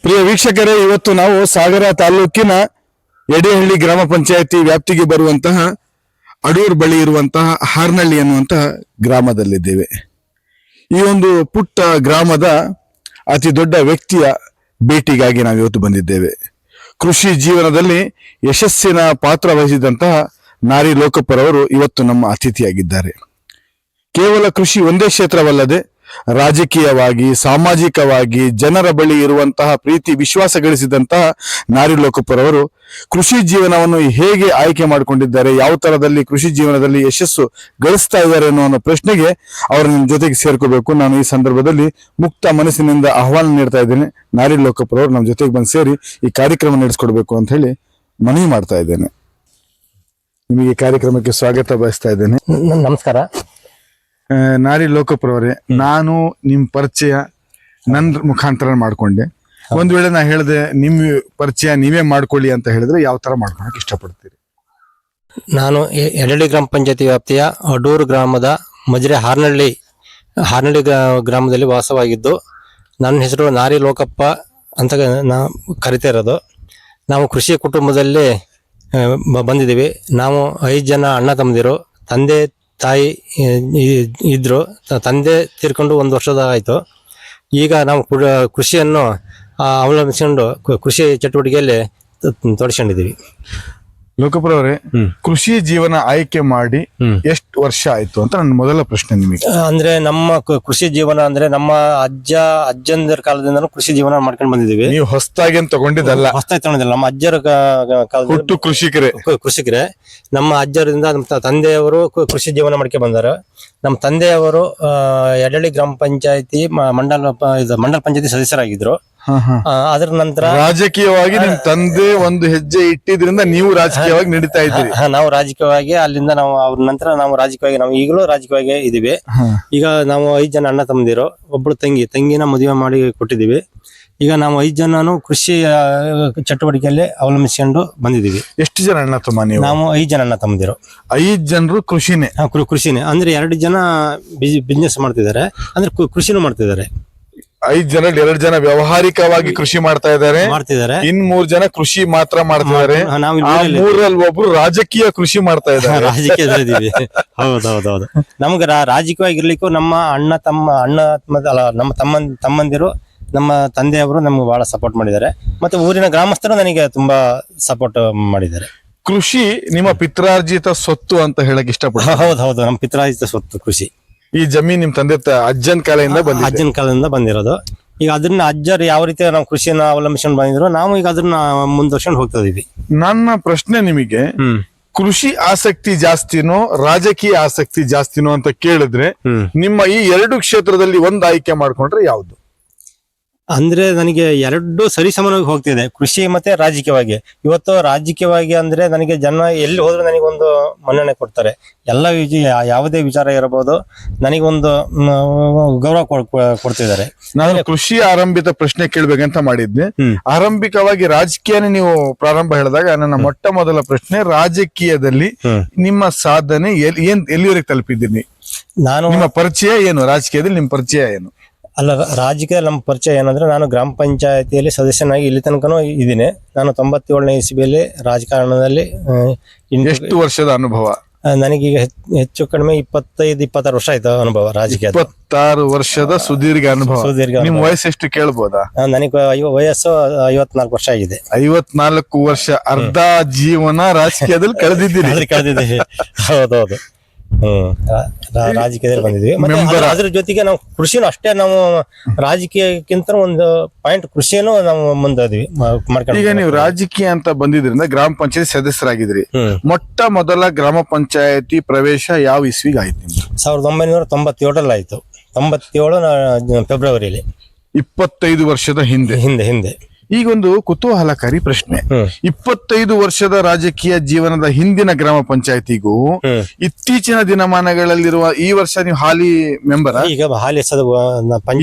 ಪ್ರಿಯ ವೀಕ್ಷಕರೇ, ಇವತ್ತು ನಾವು ಸಾಗರ ತಾಲೂಕಿನ ಎಡೆಹಳ್ಳಿ ಗ್ರಾಮ ಪಂಚಾಯತಿ ವ್ಯಾಪ್ತಿಗೆ ಬರುವಂತಹ ಅಡೂರ್ ಬಳಿ ಇರುವಂತಹ ಹಾರ್ನಳ್ಳಿ ಅನ್ನುವಂತಹ ಗ್ರಾಮದಲ್ಲಿದ್ದೇವೆ. ಈ ಒಂದು ಪುಟ್ಟ ಗ್ರಾಮದ ಅತಿ ದೊಡ್ಡ ವ್ಯಕ್ತಿಯ ಭೇಟಿಗಾಗಿ ನಾವು ಇವತ್ತು ಬಂದಿದ್ದೇವೆ. ಕೃಷಿ ಜೀವನದಲ್ಲಿ ಯಶಸ್ಸಿನ ಪಾತ್ರ ವಹಿಸಿದಂತಹ ನಾರಿ ಲೋಕಪ್ಪರವರು ಇವತ್ತು ನಮ್ಮ ಅತಿಥಿಯಾಗಿದ್ದಾರೆ. ಕೇವಲ ಕೃಷಿ ಒಂದೇ ಕ್ಷೇತ್ರವಲ್ಲದೆ ರಾಜಕೀಯವಾಗಿ, ಸಾಮಾಜಿಕವಾಗಿ ಜನರ ಬಳಿ ಇರುವಂತಹ ಪ್ರೀತಿ, ವಿಶ್ವಾಸ ಗಳಿಸಿದಂತಹ ನಾರಿ ಲೋಕಪ್ಪರವರು ಕೃಷಿ ಜೀವನವನ್ನು ಹೇಗೆ ಆಯ್ಕೆ ಮಾಡಿಕೊಂಡಿದ್ದಾರೆ, ಯಾವ ತರದಲ್ಲಿ ಕೃಷಿ ಜೀವನದಲ್ಲಿ ಯಶಸ್ಸು ಗಳಿಸ್ತಾ ಇದ್ದಾರೆ ಅನ್ನೋ ಪ್ರಶ್ನೆಗೆ ಅವರ ನಿಮ್ಮ ಜೊತೆಗೆ ಸೇರ್ಕೋಬೇಕು. ನಾನು ಈ ಸಂದರ್ಭದಲ್ಲಿ ಮುಕ್ತ ಮನಸ್ಸಿನಿಂದ ಆಹ್ವಾನ ನೀಡ್ತಾ ಇದ್ದೇನೆ. ನಾರಿ ಲೋಕಪ್ಪರವರು ನಮ್ಮ ಜೊತೆಗೆ ಬಂದು ಸೇರಿ ಈ ಕಾರ್ಯಕ್ರಮ ನಡೆಸ್ಕೊಡ್ಬೇಕು ಅಂತ ಹೇಳಿ ಮನವಿ ಮಾಡ್ತಾ ಇದ್ದೇನೆ. ನಿಮಗೆ ಕಾರ್ಯಕ್ರಮಕ್ಕೆ ಸ್ವಾಗತ ಬಯಸ್ತಾ ಇದ್ದೇನೆ. ನಮಸ್ಕಾರ. ನಾರಿ ಲೋಕಪ್ರವರೇ ನಾನು ನಿಮ್ ಪರಿಚಯ ನನ್ನ ಮುಖಾಂತರ ಮಾಡ್ಕೊಂಡೆ. ಒಂದ್ ವೇಳೆ ನಾ ಹೇಳಿದೆ ನಿಮ್ ಪರಿಚಯ ನೀವೇ ಮಾಡ್ಕೊಳ್ಳಿ ಅಂತ ಹೇಳಿದ್ರೆ ಯಾವ ತರ ಮಾಡ್ಕೊಳಕ್ ಇಷ್ಟಪಡ್ತೀರಿ? ನಾನು ಎಡಳ್ಳಿ ಗ್ರಾಮ ಪಂಚಾಯತಿ ವ್ಯಾಪ್ತಿಯ ಅಡೂರು ಗ್ರಾಮದ ಮಜ್ರೆ ಹಾರ್ನಳ್ಳಿ ಹಾರ್ನಳ್ಳಿ ಗ್ರಾ- ಗ್ರಾಮದಲ್ಲಿ ವಾಸವಾಗಿದ್ದು ನನ್ನ ಹೆಸರು ನಾರಿ ಲೋಕಪ್ಪ ಅಂತ ನಾ ಕರಿತಾ ಇರೋದು. ನಾವು ಕೃಷಿ ಕುಟುಂಬದಲ್ಲಿ ಬಂದಿದ್ದೀವಿ. ನಾವು ಐದು ಜನ ಅಣ್ಣ ತಮ್ಮದಿರು ತಂದೆ ತಾಯಿ ಇದ್ರು. ತಂದೆ ತೀರ್ಕೊಂಡು ಒಂದು ವರ್ಷದ ಆಯಿತು ಈಗ ನಾವು ಕೃಷಿಯನ್ನು ಅವಲಂಬಿಸ್ಕೊಂಡು ಕೃಷಿ ಚಟುವಟಿಕೆಯಲ್ಲಿ ತೊಡಸ್ಕೊಂಡಿದ್ದೀವಿ. ಲೋಕಪ್ರವರೇ. ಕೃಷಿ ಜೀವನ ಆಯ್ಕೆ ಮಾಡಿ. ಎಷ್ಟು ವರ್ಷ ಆಯ್ತು ಅಂತ ನನ್ನ ಮೊದಲ ಪ್ರಶ್ನೆ ನಿಮಗೆ. ಅಂದ್ರೆ ನಮ್ಮ ಕೃಷಿ ಜೀವನ ಅಂದ್ರೆ ನಮ್ಮ ಅಜ್ಜ ಅಜ್ಜಂದರ ಕಾಲದಿಂದ ಕೃಷಿ ಜೀವನ ಮಾಡ್ಕೊಂಡು ಬಂದಿದ್ದೀವಿ. ನೀವು ಹೊಸದಾಗಿ ತಗೊಂಡಿದ್ದಲ್ಲ. ಹೊಸ್ತಾಗಿ ತಗೊಂಡಿಲ್ಲ ನಮ್ಮ ಅಜ್ಜರ ಹುಟ್ಟು ಕೃಷಿಕರೇ. ಕೃಷಿಕರೇ. ನಮ್ಮ ಅಜ್ಜರಿಂದ ನಮ್ಮ ತಂದೆಯವರು ಕ- ಕೃಷಿ ಜೀವನ ಮಾಡ್ಕೊಂಡು ಬಂದಾರ. ನಮ್ಮ ತಂದೆಯವರು ಆ, ಎಡಳ್ಳಿ ಗ್ರಾಮ ಪಂಚಾಯತಿ ಮ- ಮಂಡಲ ಮಂಡಲ ಪಂಚಾಯತಿ ಸದಸ್ಯರಾಗಿದ್ರು. ಅದರ ನಂತರ ರಾಜಕೀಯವಾಗಿ ನಿಮ್ ತಂದೆ ಒಂದು ಹೆಜ್ಜೆ ಇಟ್ಟಿದ್ರಿಂದ ನೀವು ರಾಜಕೀಯವಾಗಿ ನಡೀತಾ ಇದ್ದೀರಿ. ನಾವು ರಾಜಕೀಯವಾಗಿ ಅಲ್ಲಿಂದ ನಾವು ಅವ್ರ ನಂತರ ನಾವು ರಾಜಕೀಯವಾಗಿ ನಾವು ಈಗಲೂ ರಾಜಕೀಯವಾಗಿ ಇದೀವಿ ಈಗ ನಾವು ಐದು ಜನ ಅಣ್ಣ ತಮ್ಮದಿರೋ ಒಬ್ಳು ತಂಗಿ ತಂಗಿನ ಮದುವೆ ಮಾಡಿ ಕೊಟ್ಟಿದೀವಿ ಈಗ ನಾವು ಐದು ಜನನು ಕೃಷಿ ಚಟುವಟಿಕೆಯಲ್ಲಿ ಅವಲಂಬಿಸಿಕೊಂಡು ಬಂದಿದೀವಿ ಎಷ್ಟು ಜನ ಅಣ್ಣ ತಮ್ಮ ನೀವು? ನಾವು ಐದು ಜನ ಅಣ್ಣ ತಮ್ಮದಿರು. ಐದ್ ಜನರು ಕೃಷಿನೇ? ಕೃಷಿನೇ. ಅಂದ್ರೆ ಎರಡು ಜನ ಬಿಸ್ನೆಸ್ ಮಾಡ್ತಿದ್ದಾರೆ. ಅಂದ್ರೆ ಕೃಷಿನೂ ಮಾಡ್ತಿದ್ದಾರೆ. ಐದ್ ಜನ ಎರಡ್ ಜನ ವ್ಯಾವಹಾರಿಕವಾಗಿ ಕೃಷಿ ಮಾಡ್ತಾ ಇದ್ದಾರೆ. ಮಾಡ್ತಿದ್ದಾರೆ. ಇನ್ ಮೂರ್ ಜನ ಕೃಷಿ ಮಾತ್ರ ಮಾಡ್ತಿದ್ದಾರೆ. ನಾವು ಆ ಮೂರಲ್ಲಿ ಒಬ್ರು ರಾಜಕೀಯ ಕೃಷಿ ಮಾಡ್ತಾ ಇದ್ದಾರೆ. ರಾಜಕೀಯದಲ್ಲಿದ್ದೀವಿ. ಹೌದು ಹೌದು ಹೌದು ನಮ್ಗೆ ರಾ- ರಾಜಕೀಯವಾಗಿರ್ಲಿಕ್ಕೂ ನಮ್ಮ ಅಣ್ಣ ತಮ್ಮ ಅಣ್ಣ ಆತ್ಮ ಅಲ್ಲ ನಮ್ಮ ತಮ್ಮ ತಮ್ಮಂದಿರು ನಮ್ಮ ತಂದೆಯವರು ನಮ್ಗೆ ಬಹಳ ಸಪೋರ್ಟ್ ಮಾಡಿದ್ದಾರೆ. ಮತ್ತೆ ಊರಿನ ಗ್ರಾಮಸ್ಥರು ನನಗೆ ತುಂಬಾ ಸಪೋರ್ಟ್ ಮಾಡಿದ್ದಾರೆ. ಕೃಷಿ ನಿಮ್ಮ ಪಿತ್ರಾರ್ಜಿತ ಸ್ವತ್ತು ಅಂತ ಹೇಳಕ್ ಇಷ್ಟಪಡ್ತೀನಿ. ಹೌದು ಹೌದು ನಮ್ಮ ಪಿತ್ರಾಜಿತ ಸ್ವತ್ತು ಕೃಷಿ. ಈ ಜಮೀನ್ ನಿಮ್ ತಂದೆ ಅಜ್ಜನ್ ಕಾಲೆಯಿಂದ ಬಂದಿದೆ. ಅಜ್ಜನ ಕಾಲದಿಂದ ಬಂದಿರೋದು. ಈಗ ಅದನ್ನ ಅಜ್ಜರು ಯಾವ ರೀತಿ ನಾವು ಕೃಷಿಯನ್ನ ಅವಲಂಬಿಸ್ಕೊಂಡು ಬಂದಿದ್ರು ನಾವು ಈಗ ಅದನ್ನ ಮುಂದುವರ್ಸ್ಕೊಂಡು ಹೋಗ್ತಾ ಇದೀವಿ. ನನ್ನ ಪ್ರಶ್ನೆ ನಿಮಗೆ ಕೃಷಿ ಆಸಕ್ತಿ ಜಾಸ್ತಿನೋ ರಾಜಕೀಯ ಆಸಕ್ತಿ ಜಾಸ್ತಿನೋ ಅಂತ ಕೇಳಿದ್ರೆ ನಿಮ್ಮ ಈ ಎರಡು ಕ್ಷೇತ್ರದಲ್ಲಿ ಒಂದ್ ಆಯ್ಕೆ ಮಾಡ್ಕೊಂಡ್ರೆ ಯಾವ್ದು? ಅಂದ್ರೆ ನನಗೆ ಎರಡು ಸಮನಾಗಿ ಹೋಗ್ತಿದೆ ಕೃಷಿ ಮತ್ತೆ ರಾಜಕೀಯವಾಗಿ. ಇವತ್ತು ರಾಜಕೀಯವಾಗಿ ಅಂದ್ರೆ ನನಗೆ ಜನ ಎಲ್ಲಿ ಹೋದ್ರು ನನಗೊಂದು ಮನ್ನಣೆ ಕೊಡ್ತಾರೆ. ಎಲ್ಲ ಯಾವುದೇ ವಿಚಾರ ಇರಬಹುದು ನನಗೊಂದು ಒಂದು ಗೌರವ ಕೊಡ್- ಕೊಡ್ತಿದ್ದಾರೆ. ನಾನು ಕೃಷಿ ಆರಂಭಿತ ಪ್ರಶ್ನೆ ಕೇಳ್ಬೇಕಂತ ಮಾಡಿದ್ನಿ. ಆರಂಭಿಕವಾಗಿ ರಾಜಕೀಯನೇ ನೀವು ಪ್ರಾರಂಭ ಹೇಳಿದಾಗ ನನ್ನ ಮೊಟ್ಟ ಮೊದಲ ಪ್ರಶ್ನೆ ರಾಜಕೀಯದಲ್ಲಿ ನಿಮ್ಮ ಸಾಧನೆ ಎಲ್ಲಿ ಏನ್ ಎಲ್ಲಿವರೆಗೆ ತಲುಪಿದ್ದೀನಿ? ನಾನು ನಿಮ್ಮ ಪರಿಚಯ ಏನು? ರಾಜಕೀಯದಲ್ಲಿ ನಿಮ್ಮ ಪರಿಚಯ ಏನು? ಅಲ್ಲ ರಾಜಕೀಯ ನಮ್ಮ ಪರಿಚಯ ಏನಂದ್ರೆ ನಾನು ಗ್ರಾಮ ಪಂಚಾಯತಿಯಲ್ಲಿ ಸದಸ್ಯನಾಗಿ ಇಲ್ಲಿ ತನಕನೂ ಇದ್ದೀನಿ. ನಾನು ತೊಂಬತ್ತೇಳನೇ ಇಸವಿಯಲ್ಲಿ ರಾಜಕಾರಣದಲ್ಲಿ ಆ, ಇನ್- ಎಷ್ಟು ವರ್ಷದ ಅನುಭವ? ನನಗೀಗ ಹೆಚ್- ಹೆಚ್ಚು ಕಡಿಮೆ ಇಪ್ಪತ್ತೈದು ಇಪ್ಪತ್ತಾರು ವರ್ಷ ಆಯ್ತು ಅನುಭವ ರಾಜಕೀಯ ಇಪ್ಪತ್ತಾರು ವರ್ಷದ ಸುದೀರ್ಘ ಅನುಭವ. ಸುದೀರ್ಘ ನಿಮ್ ಅನುಭವ. ವಯಸ್ಸು ಎಷ್ಟು ಕೇಳ್ಬೋದಾ? ನನಗೆ ವಯಸ್ಸು ಐವತ್ನಾಲ್ಕು ವರ್ಷ ಆಗಿದೆ. ಐವತ್ನಾಲ್ಕು ವರ್ಷ ಅರ್ಧ ಜೀವನ ರಾಜಕೀಯದಲ್ಲಿ ಕಳೆದಿದ್ದೀನಿ ಅದ್ರ ಕಳೆದಿದ್ದೀವಿ ಹೌದೌದು. ಹ್ಮ್. ರಾ- ರಾ- ರಾಜಕೀಯದಲ್ಲಿ ಬಂದಿದ್ವಿ ಮತ್ತೆ ಅದ್ರ- ಅದ್ರ ಜೊತೆಗೆ ನಾವು ಕೃಷಿನೂ ಅಷ್ಟೇ ನಾವು ರಾಜಕೀಯಕ್ಕಿಂತ ಒಂದು ಪಾಯಿಂಟ್ ಕೃಷಿನೂ ನಾವು ಮುಂದಾದ್ವಿ ಮಾಡ್ಕೊಂಡು ಈಗ ನೀವು ರಾಜಕೀಯ ಅಂತ ಬಂದಿದ್ರಿಂದ ಗ್ರಾಮ ಪಂಚಾಯತ್ ಸದಸ್ಯರಾಗಿದ್ರಿ ಹ್ಮ್. ಮೊಟ್ಟ ಮೊದಲ ಗ್ರಾಮ ಪಂಚಾಯತಿ ಪ್ರವೇಶ ಯಾವ ಇಸ್ವಿಗೆ ಆಯ್ತು ನಿಮ್ದು? ಸಾವಿರದ ಒಂಬೈನೂರ ತೊಂಬತ್ತೇಳರಲ್ಲಿ ಆಯ್ತು. ತೊಂಬತ್ತೇಳು ಫೆಬ್ರವರಿಲಿ ಇಪ್ಪತ್ತೈದು ವರ್ಷದ ಹಿಂದೆ. ಹಿಂದೆ ಹಿಂದೆ. ಈಗೊಂದು ಕುತೂಹಲಕಾರಿ ಪ್ರಶ್ನೆ. ಇಪ್ಪತ್ತೈದು ವರ್ಷದ ರಾಜಕೀಯ ಜೀವನದ ಹಿಂದಿನ ಗ್ರಾಮ ಪಂಚಾಯತಿಗೂ ಇತ್ತೀಚಿನ ದಿನಮಾನಗಳಲ್ಲಿರುವ ಈ ವರ್ಷ ನೀವು ಹಾಲಿ ಮೆಂಬರ್? ಈಗ ಹಾಲಿ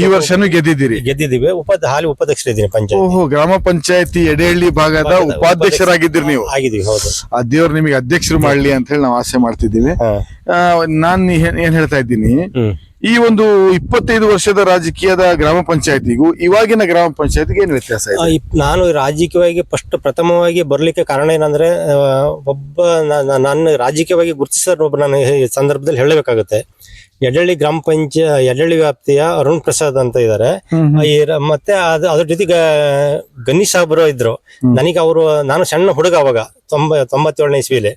ಈ ವರ್ಷನು ಗೆದ್ದಿದ್ದೀರಿ. ಗೆದ್ದಿದ್ದೀವಿ. ಉಪ ಹಾಲಿ ಉಪಾಧ್ಯಕ್ಷರಿದ್ದೀನಿ ಪಂಚಾಯತ್. ಓಹೋ ಗ್ರಾಮ ಪಂಚಾಯತಿ ಎಡೆಹಳ್ಳಿ ಭಾಗದ ಉಪಾಧ್ಯಕ್ಷರಾಗಿದ್ದೀರಿ ನೀವು. ಆಗಿದ್ದೀವಿ ಹೌದು. ಆ ದೇವ್ರು ನಿಮಗೆ ಅಧ್ಯಕ್ಷರು ಮಾಡ್ಲಿ ಅಂತ ಹೇಳಿ ನಾವು ಆಸೆ ಮಾಡ್ತಿದ್ದೀವಿ. ನಾನು ಏನ್ ಹೇಳ್ತಾ ಇದ್ದೀನಿ? ಈ ಒಂದು ಇಪ್ಪತ್ತೈದು ವರ್ಷದ ರಾಜಕೀಯದ ಗ್ರಾಮ ಪಂಚಾಯತಿಗೂ ಇವಾಗಿನ ಗ್ರಾಮ ಪಂಚಾಯತಿಗೆ ಏನು ವ್ಯತ್ಯಾಸ ಇದೆ? ನಾನು ರಾಜಕೀಯವಾಗಿ ಫಸ್ಟ್ ಪ್ರಥಮವಾಗಿ ಬರ್ಲಿಕ್ಕೆ ಕಾರಣ ಏನಂದ್ರೆ ಒಬ್ಬ ನಾನು ರಾಜಕೀಯವಾಗಿ ಗುರುತಿಸಿದ ಒಬ್ಬ ನಾನು ಈ ಸಂದರ್ಭದಲ್ಲಿ ಹೇಳಬೇಕಾಗುತ್ತೆ. ಯಡಳ್ಳಿ ಗ್ರಾಮ ಪಂಚಾಯ ಯಡಳ್ಳಿ ವ್ಯಾಪ್ತಿಯ ಅರುಣ್ ಪ್ರಸಾದ್ ಅಂತ ಇದ್ದಾರೆ ಮತ್ತೆ ಅದ ಅದ್ರ ಜೊತೆಗೆ ಗಣೇಶ್ ಸಾಬ್ರು ಇದ್ರು. ನನಗೆ ಅವರು ನಾನು ಸಣ್ಣ ಹುಡುಗ ಅವಾಗ ತೊಂಬ ತೊಂಬತ್ತೇಳನೇ ಇಸ್ವಿಲಿ.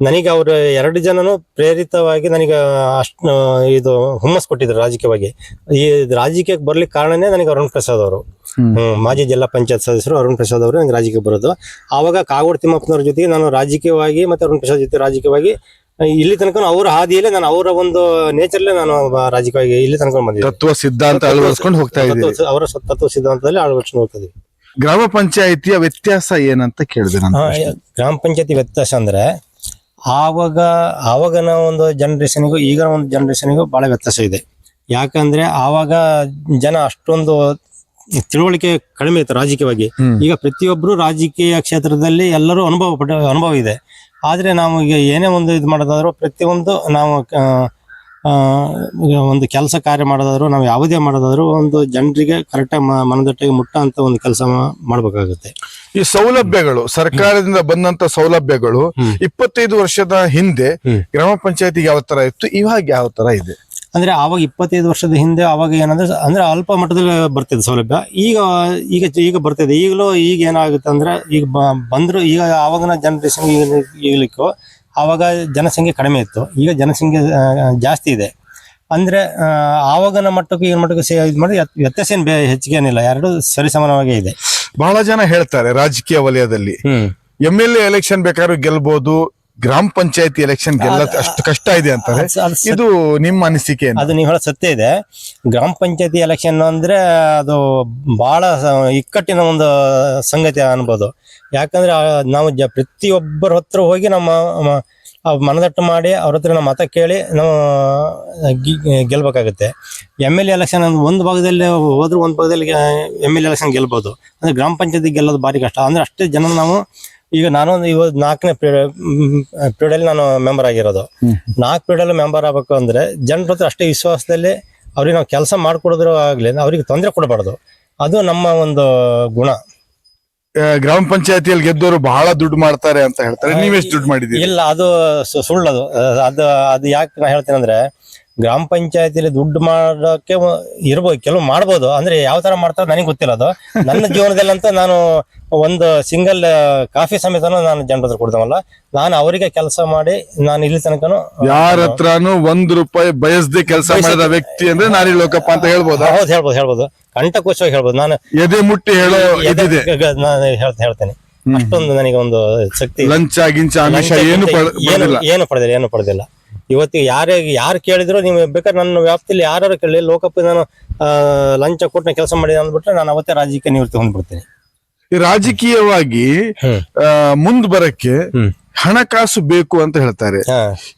ನನಗೆ ಅವರು ಎರಡು ಜನನು ಪ್ರೇರಿತವಾಗಿ ನನಗೆ ಅಷ್ಟು ಇದು ಹುಮ್ಮಸ್ ಕೊಟ್ಟಿದ್ರು ರಾಜಕೀಯವಾಗಿ. ಈ ರಾಜಕೀಯಕ್ಕೆ ಬರ್ಲಿಕ್ಕೆ ಕಾರಣನೇ ನನಗೆ ಅರುಣ್ ಪ್ರಸಾದ್ ಅವರು. ಮಾಜಿ ಜಿಲ್ಲಾ ಪಂಚಾಯತ್ ಸದಸ್ಯರು ಅರುಣ್ ಪ್ರಸಾದ್ ಅವರು ನನಗೆ ರಾಜಕೀಯ ಬರೋದು. ಆವಾಗ ಕಾಗೋಡು ತಿಮ್ಮಪ್ಪನವ್ರ ಜೊತೆಗೆ ನಾನು ರಾಜಕೀಯವಾಗಿ ಮತ್ತೆ ಅರುಣ್ ಪ್ರಸಾದ್ ಜೊತೆ ರಾಜಕೀಯವಾಗಿ ಇಲ್ಲಿ ತನಕ ಅವರ ಹಾದಿಯಲ್ಲೇ ನಾನು ಅವರ ಒಂದು ನೇಚರ್ಲೇ ನಾನು ರಾಜಕೀಯವಾಗಿ ಇಲ್ಲಿ ತನಕ ಬಂದಿದ್ದೆ ತತ್ವ ಸಿದ್ಧಾಂತ ಅಳವಡಿಸ್ಕೊಂಡು ಹೋಗ್ತಾ ಇದ್ದೀವಿ ತತ್ವ- ಅವರ ಸ- ತತ್ವ ಸಿದ್ಧಾಂತದಲ್ಲಿ ಅಳವಡಿಸ್ಕೊಂಡು ಹೋಗ್ತದೆ ಗ್ರಾಮ ಪಂಚಾಯತಿಯ ವ್ಯತ್ಯಾಸ ಏನಂತ ಕೇಳಿದೆ ನಾನು ಗ್ರಾಮ ಪಂಚಾಯತಿ ವ್ಯತ್ಯಾಸ ಅಂದ್ರೆ ಆವಾಗ ಆವಾಗನ ಒಂದು ಜನರೇಷನ್ಗೂ ಈಗ ಒಂದು ಜನರೇಷನ್ಗೂ ಬಹಳ ವ್ಯತ್ಯಾಸ ಇದೆ. ಯಾಕಂದ್ರೆ ಆವಾಗ ಜನ ಅಷ್ಟೊಂದು ತಿಳುವಳಿಕೆ ಕಡಿಮೆ ಇತ್ತು ರಾಜಕೀಯವಾಗಿ. ಈಗ ಪ್ರತಿಯೊಬ್ಬರು ರಾಜಕೀಯ ಕ್ಷೇತ್ರದಲ್ಲಿ ಎಲ್ಲರೂ ಅನುಭವ ಪಟ್ಟ ಅನುಭವ ಇದೆ. ಆದ್ರೆ ನಾವು ಈಗ ಏನೇ ಒಂದು ಇದು ಮಾಡೋದಾದ್ರೂ ಪ್ರತಿಯೊಂದು ನಾವು ಒಂದು ಕೆಲಸ ಕಾರ್ಯ ಮಾಡೋದಾದ್ರು ನಾವು ಯಾವುದೇ ಮಾಡೋದಾದ್ರು ಒಂದು ಜನರಿಗೆ ಕರೆಕ್ಟಾಗಿ ಮನದಟ್ಟಿಗೆ ಮುಟ್ಟ ಅಂತ ಒಂದು ಕೆಲಸ ಮಾಡಬೇಕಾಗುತ್ತೆ. ಈ ಸೌಲಭ್ಯಗಳು ಸರ್ಕಾರದಿಂದ ಬಂದಂತ ಸೌಲಭ್ಯಗಳು. ಇಪ್ಪತ್ತೈದು ವರ್ಷದ ಹಿಂದೆ ಗ್ರಾಮ ಪಂಚಾಯತಿ ಯಾವ ತರ ಇತ್ತು? ಇವಾಗ ಯಾವ ತರ ಇದೆ? ಅಂದ್ರೆ ಆವಾಗ ಇಪ್ಪತ್ತೈದು ವರ್ಷದ ಹಿಂದೆ ಅವಾಗ ಏನಂದ್ರೆ ಅಂದ್ರೆ ಅಲ್ಪ ಮಟ್ಟದಲ್ಲಿ ಬರ್ತಿದೆ ಸೌಲಭ್ಯ. ಈಗ ಈಗ ಈಗ ಬರ್ತಿದೆ. ಈಗಲೂ ಈಗ ಏನಾಗುತ್ತೆ ಅಂದ್ರೆ ಈಗ ಬಂದ್ರು ಈಗ ಆವಾಗಿನ ಜನರೇಷನ್ ಈಗ ಈಗಲಿಕ್ಕೂ ಆವಾಗ ಜನಸಂಖ್ಯೆ ಕಡಿಮೆ ಇತ್ತು. ಈಗ ಜನಸಂಖ್ಯೆ ಜಾಸ್ತಿ ಇದೆ. ಅಂದರೆ ಆವಾಗಿನ ಮಟ್ಟಕ್ಕೆ ಈಗಿನ ಮಟ್ಟಕ್ಕೆ ಸೇ ಇದು ಮಾಡಿ ವ್ಯತ್- ವ್ಯತ್ಯಾಸ ಏನು ಬೇ ಹೆಚ್ಚಿಗೆ ಏನಿಲ್ಲ. ಎರಡು ಸರಿಸಮಾನವಾಗೇ ಇದೆ. ಬಹಳ ಜನ ಹೇಳ್ತಾರೆ ರಾಜಕೀಯ ವಲಯದಲ್ಲಿ. ಎಂ ಎಲ್ ಎ ಎಲೆಕ್ಷನ್ ಬೇಕಾದ್ರೂ ಗೆಲ್ಬಹುದು ಗ್ರಾಮ ಪಂಚಾಯತಿ ಎಲೆಕ್ಷನ್ ಗೆಲ್ಲ ಅಷ್ಟು ಕಷ್ಟ ಇದೆ ಅಂತಾರೆ. ಇದು ನಿಮ್ಮ ಅನಿಸಿಕೆ ಅದು ನೀವು ಹೇಳೋ ಸತ್ಯ ಇದೆ. ಗ್ರಾಮ ಪಂಚಾಯತಿ ಎಲೆಕ್ಷನ್ ಅಂದ್ರೆ ಅದು ಬಹಳ ಇಕ್ಕಟ್ಟಿನ ಒಂದು ಸಂಗತಿ ಅನ್ಬೋದು. ಯಾಕಂದ್ರೆ ನಾವು ಜ ಪ್ರತಿಯೊಬ್ಬರ ಹತ್ರ ಹೋಗಿ ನಮ್ಮ ಮನದಟ್ಟು ಮಾಡಿ ಅವ್ರ ಹತ್ರ ನಮ್ಮ ಮತ ಕೇಳಿ ನಾವು ಗೆಲ್ಬೇಕಾಗತ್ತೆ. ಎಂ ಎಲ್ ಎ ಎಲೆಕ್ಷನ್ ಒಂದು ಭಾಗದಲ್ಲಿ ಹೋದ್ರೆ ಒಂದು ಭಾಗದಲ್ಲಿ ಎಂ ಎಲ್ ಎಲೆಕ್ಷನ್ ಗೆಲ್ಬೋದು. ಅಂದ್ರೆ ಗ್ರಾಮ ಪಂಚಾಯತಿ ಗೆಲ್ಲೋದು ಭಾರಿ ಕಷ್ಟ. ಅಂದ್ರೆ ಅಷ್ಟೇ ಜನ ನಾವು ಈಗ ನಾನು ಇವತ್ತು ನಾಲ್ಕನೇ ಪೀರಿಯಡ್ ನಾನು ಮೆಂಬರ್ ಆಗಿರೋದು. ನಾಲ್ಕು ಪೀರಿಯಡ್ ಮೆಂಬರ್ ಆಗ್ಬೇಕು ಅಂದ್ರೆ ಜನರ ಹತ್ರ ಅಷ್ಟೇ ವಿಶ್ವಾಸದಲ್ಲಿ ಅವ್ರಿಗೆ ನಾವು ಕೆಲಸ ಮಾಡಿಕೊಡಿದ್ರು ಆಗಲಿ ಅವ್ರಿಗೆ ತೊಂದರೆ ಕೊಡಬಾರ್ದು. ಅದು ನಮ್ಮ ಒಂದು ಗುಣ. ಗ್ರಾಮ ಪಂಚಾಯತಿಯಲ್ಲಿ ಗೆದ್ದವರು ಬಹಳ ದುಡ್ಡು ಮಾಡ್ತಾರೆ ಅಂತ ಹೇಳ್ತಾರೆ. ನೀವೆಷ್ಟು ದುಡ್ಡು ಮಾಡಿದ್ದೀರಿ? ಇಲ್ಲ, ಅದು ಸುಳ್ಳದು. ಅದು ಅದು ಯಾಕೆ ಹೇಳ್ತೀನಿ ಅಂದ್ರೆ ಗ್ರಾಮ ಪಂಚಾಯತಿಲಿ ದುಡ್ಡು ಮಾಡೋಕೆ ಇರ್ಬೋದು. ಕೆಲವು ಮಾಡ್ಬೋದು. ಅಂದ್ರೆ ಯಾವ ತರ ಮಾಡ್ತಾರೆ ನನಗೆ ಗೊತ್ತಿಲ್ಲ ಅದು. ನನ್ನ ಜೀವನದಲ್ಲಂತೂ ನಾನು ಒಂದು ಸಿಂಗಲ್ ಕಾಫಿ ಸಮೇತ ನಾನು ಜನರ ಕೊಡ್ದವಲ್ಲ ನಾನು ಅವರಿಗೆ ಕೆಲಸ ಮಾಡಿ ನಾನು ಇಲ್ಲಿ ತನಕನು ಯಾರ ಹತ್ರನು ಒಂದ್ ರೂಪಾಯಿ ಬಯಸದೆ ಕೆಲಸ ಮಾಡಿದ ವ್ಯಕ್ತಿ ಅಂದ್ರೆ ನಾರಿ ಲೋಕಪ್ಪ ಅಂತ ಹೇಳ್ಬೋದು? ಹೌದು ಹೇಳ್ಬೋದು ಹೇಳ್ಬೋದು. ಕಂಠಕೋಶವಾಗಿ ಹೇಳ್ಬೋದು. ನಾನು ಎದೆ ಮುಟ್ಟಿ ಹೇಳೋ ನಾನು ಹೇಳ್- ಹೇಳ್ತೇನೆ. ಅಷ್ಟೊಂದು ನನಗೆ ಒಂದು ಶಕ್ತಿ. ಲಂಚ ಗಿಂಚ ಏನು ಏನು ಪಡೆದಿಲ್ಲ ಏನು ಪಡೆದಿಲ್ಲ. ಇವತ್ತಿಗೆ ಯಾರೇ ಯಾರು ಕೇಳಿದ್ರು ನೀವು ಬೇಕಾದ್ರೆ ನನ್ನ ವ್ಯಾಪ್ತಿಯಲ್ಲಿ ಯಾರು ಕೇಳಿ ಲೋಕಪ್ಪ ನಾನು ಲಂಚ ಕೊಟ್ಟು ಕೆಲಸ ಮಾಡಿದೆ ಅಂದ್ಬಿಟ್ರೆ ನಾನು ಅವತ್ತೇ ರಾಜಕೀಯ ನಿವೃತ್ತಿ ಹೊಂದ್ಬಿಡ್ತೀನಿ ರಾಜಕೀಯವಾಗಿ ಮುಂದ್ ಬರಕ್ಕೆ ಹಣಕಾಸು ಬೇಕು ಅಂತ ಹೇಳ್ತಾರೆ.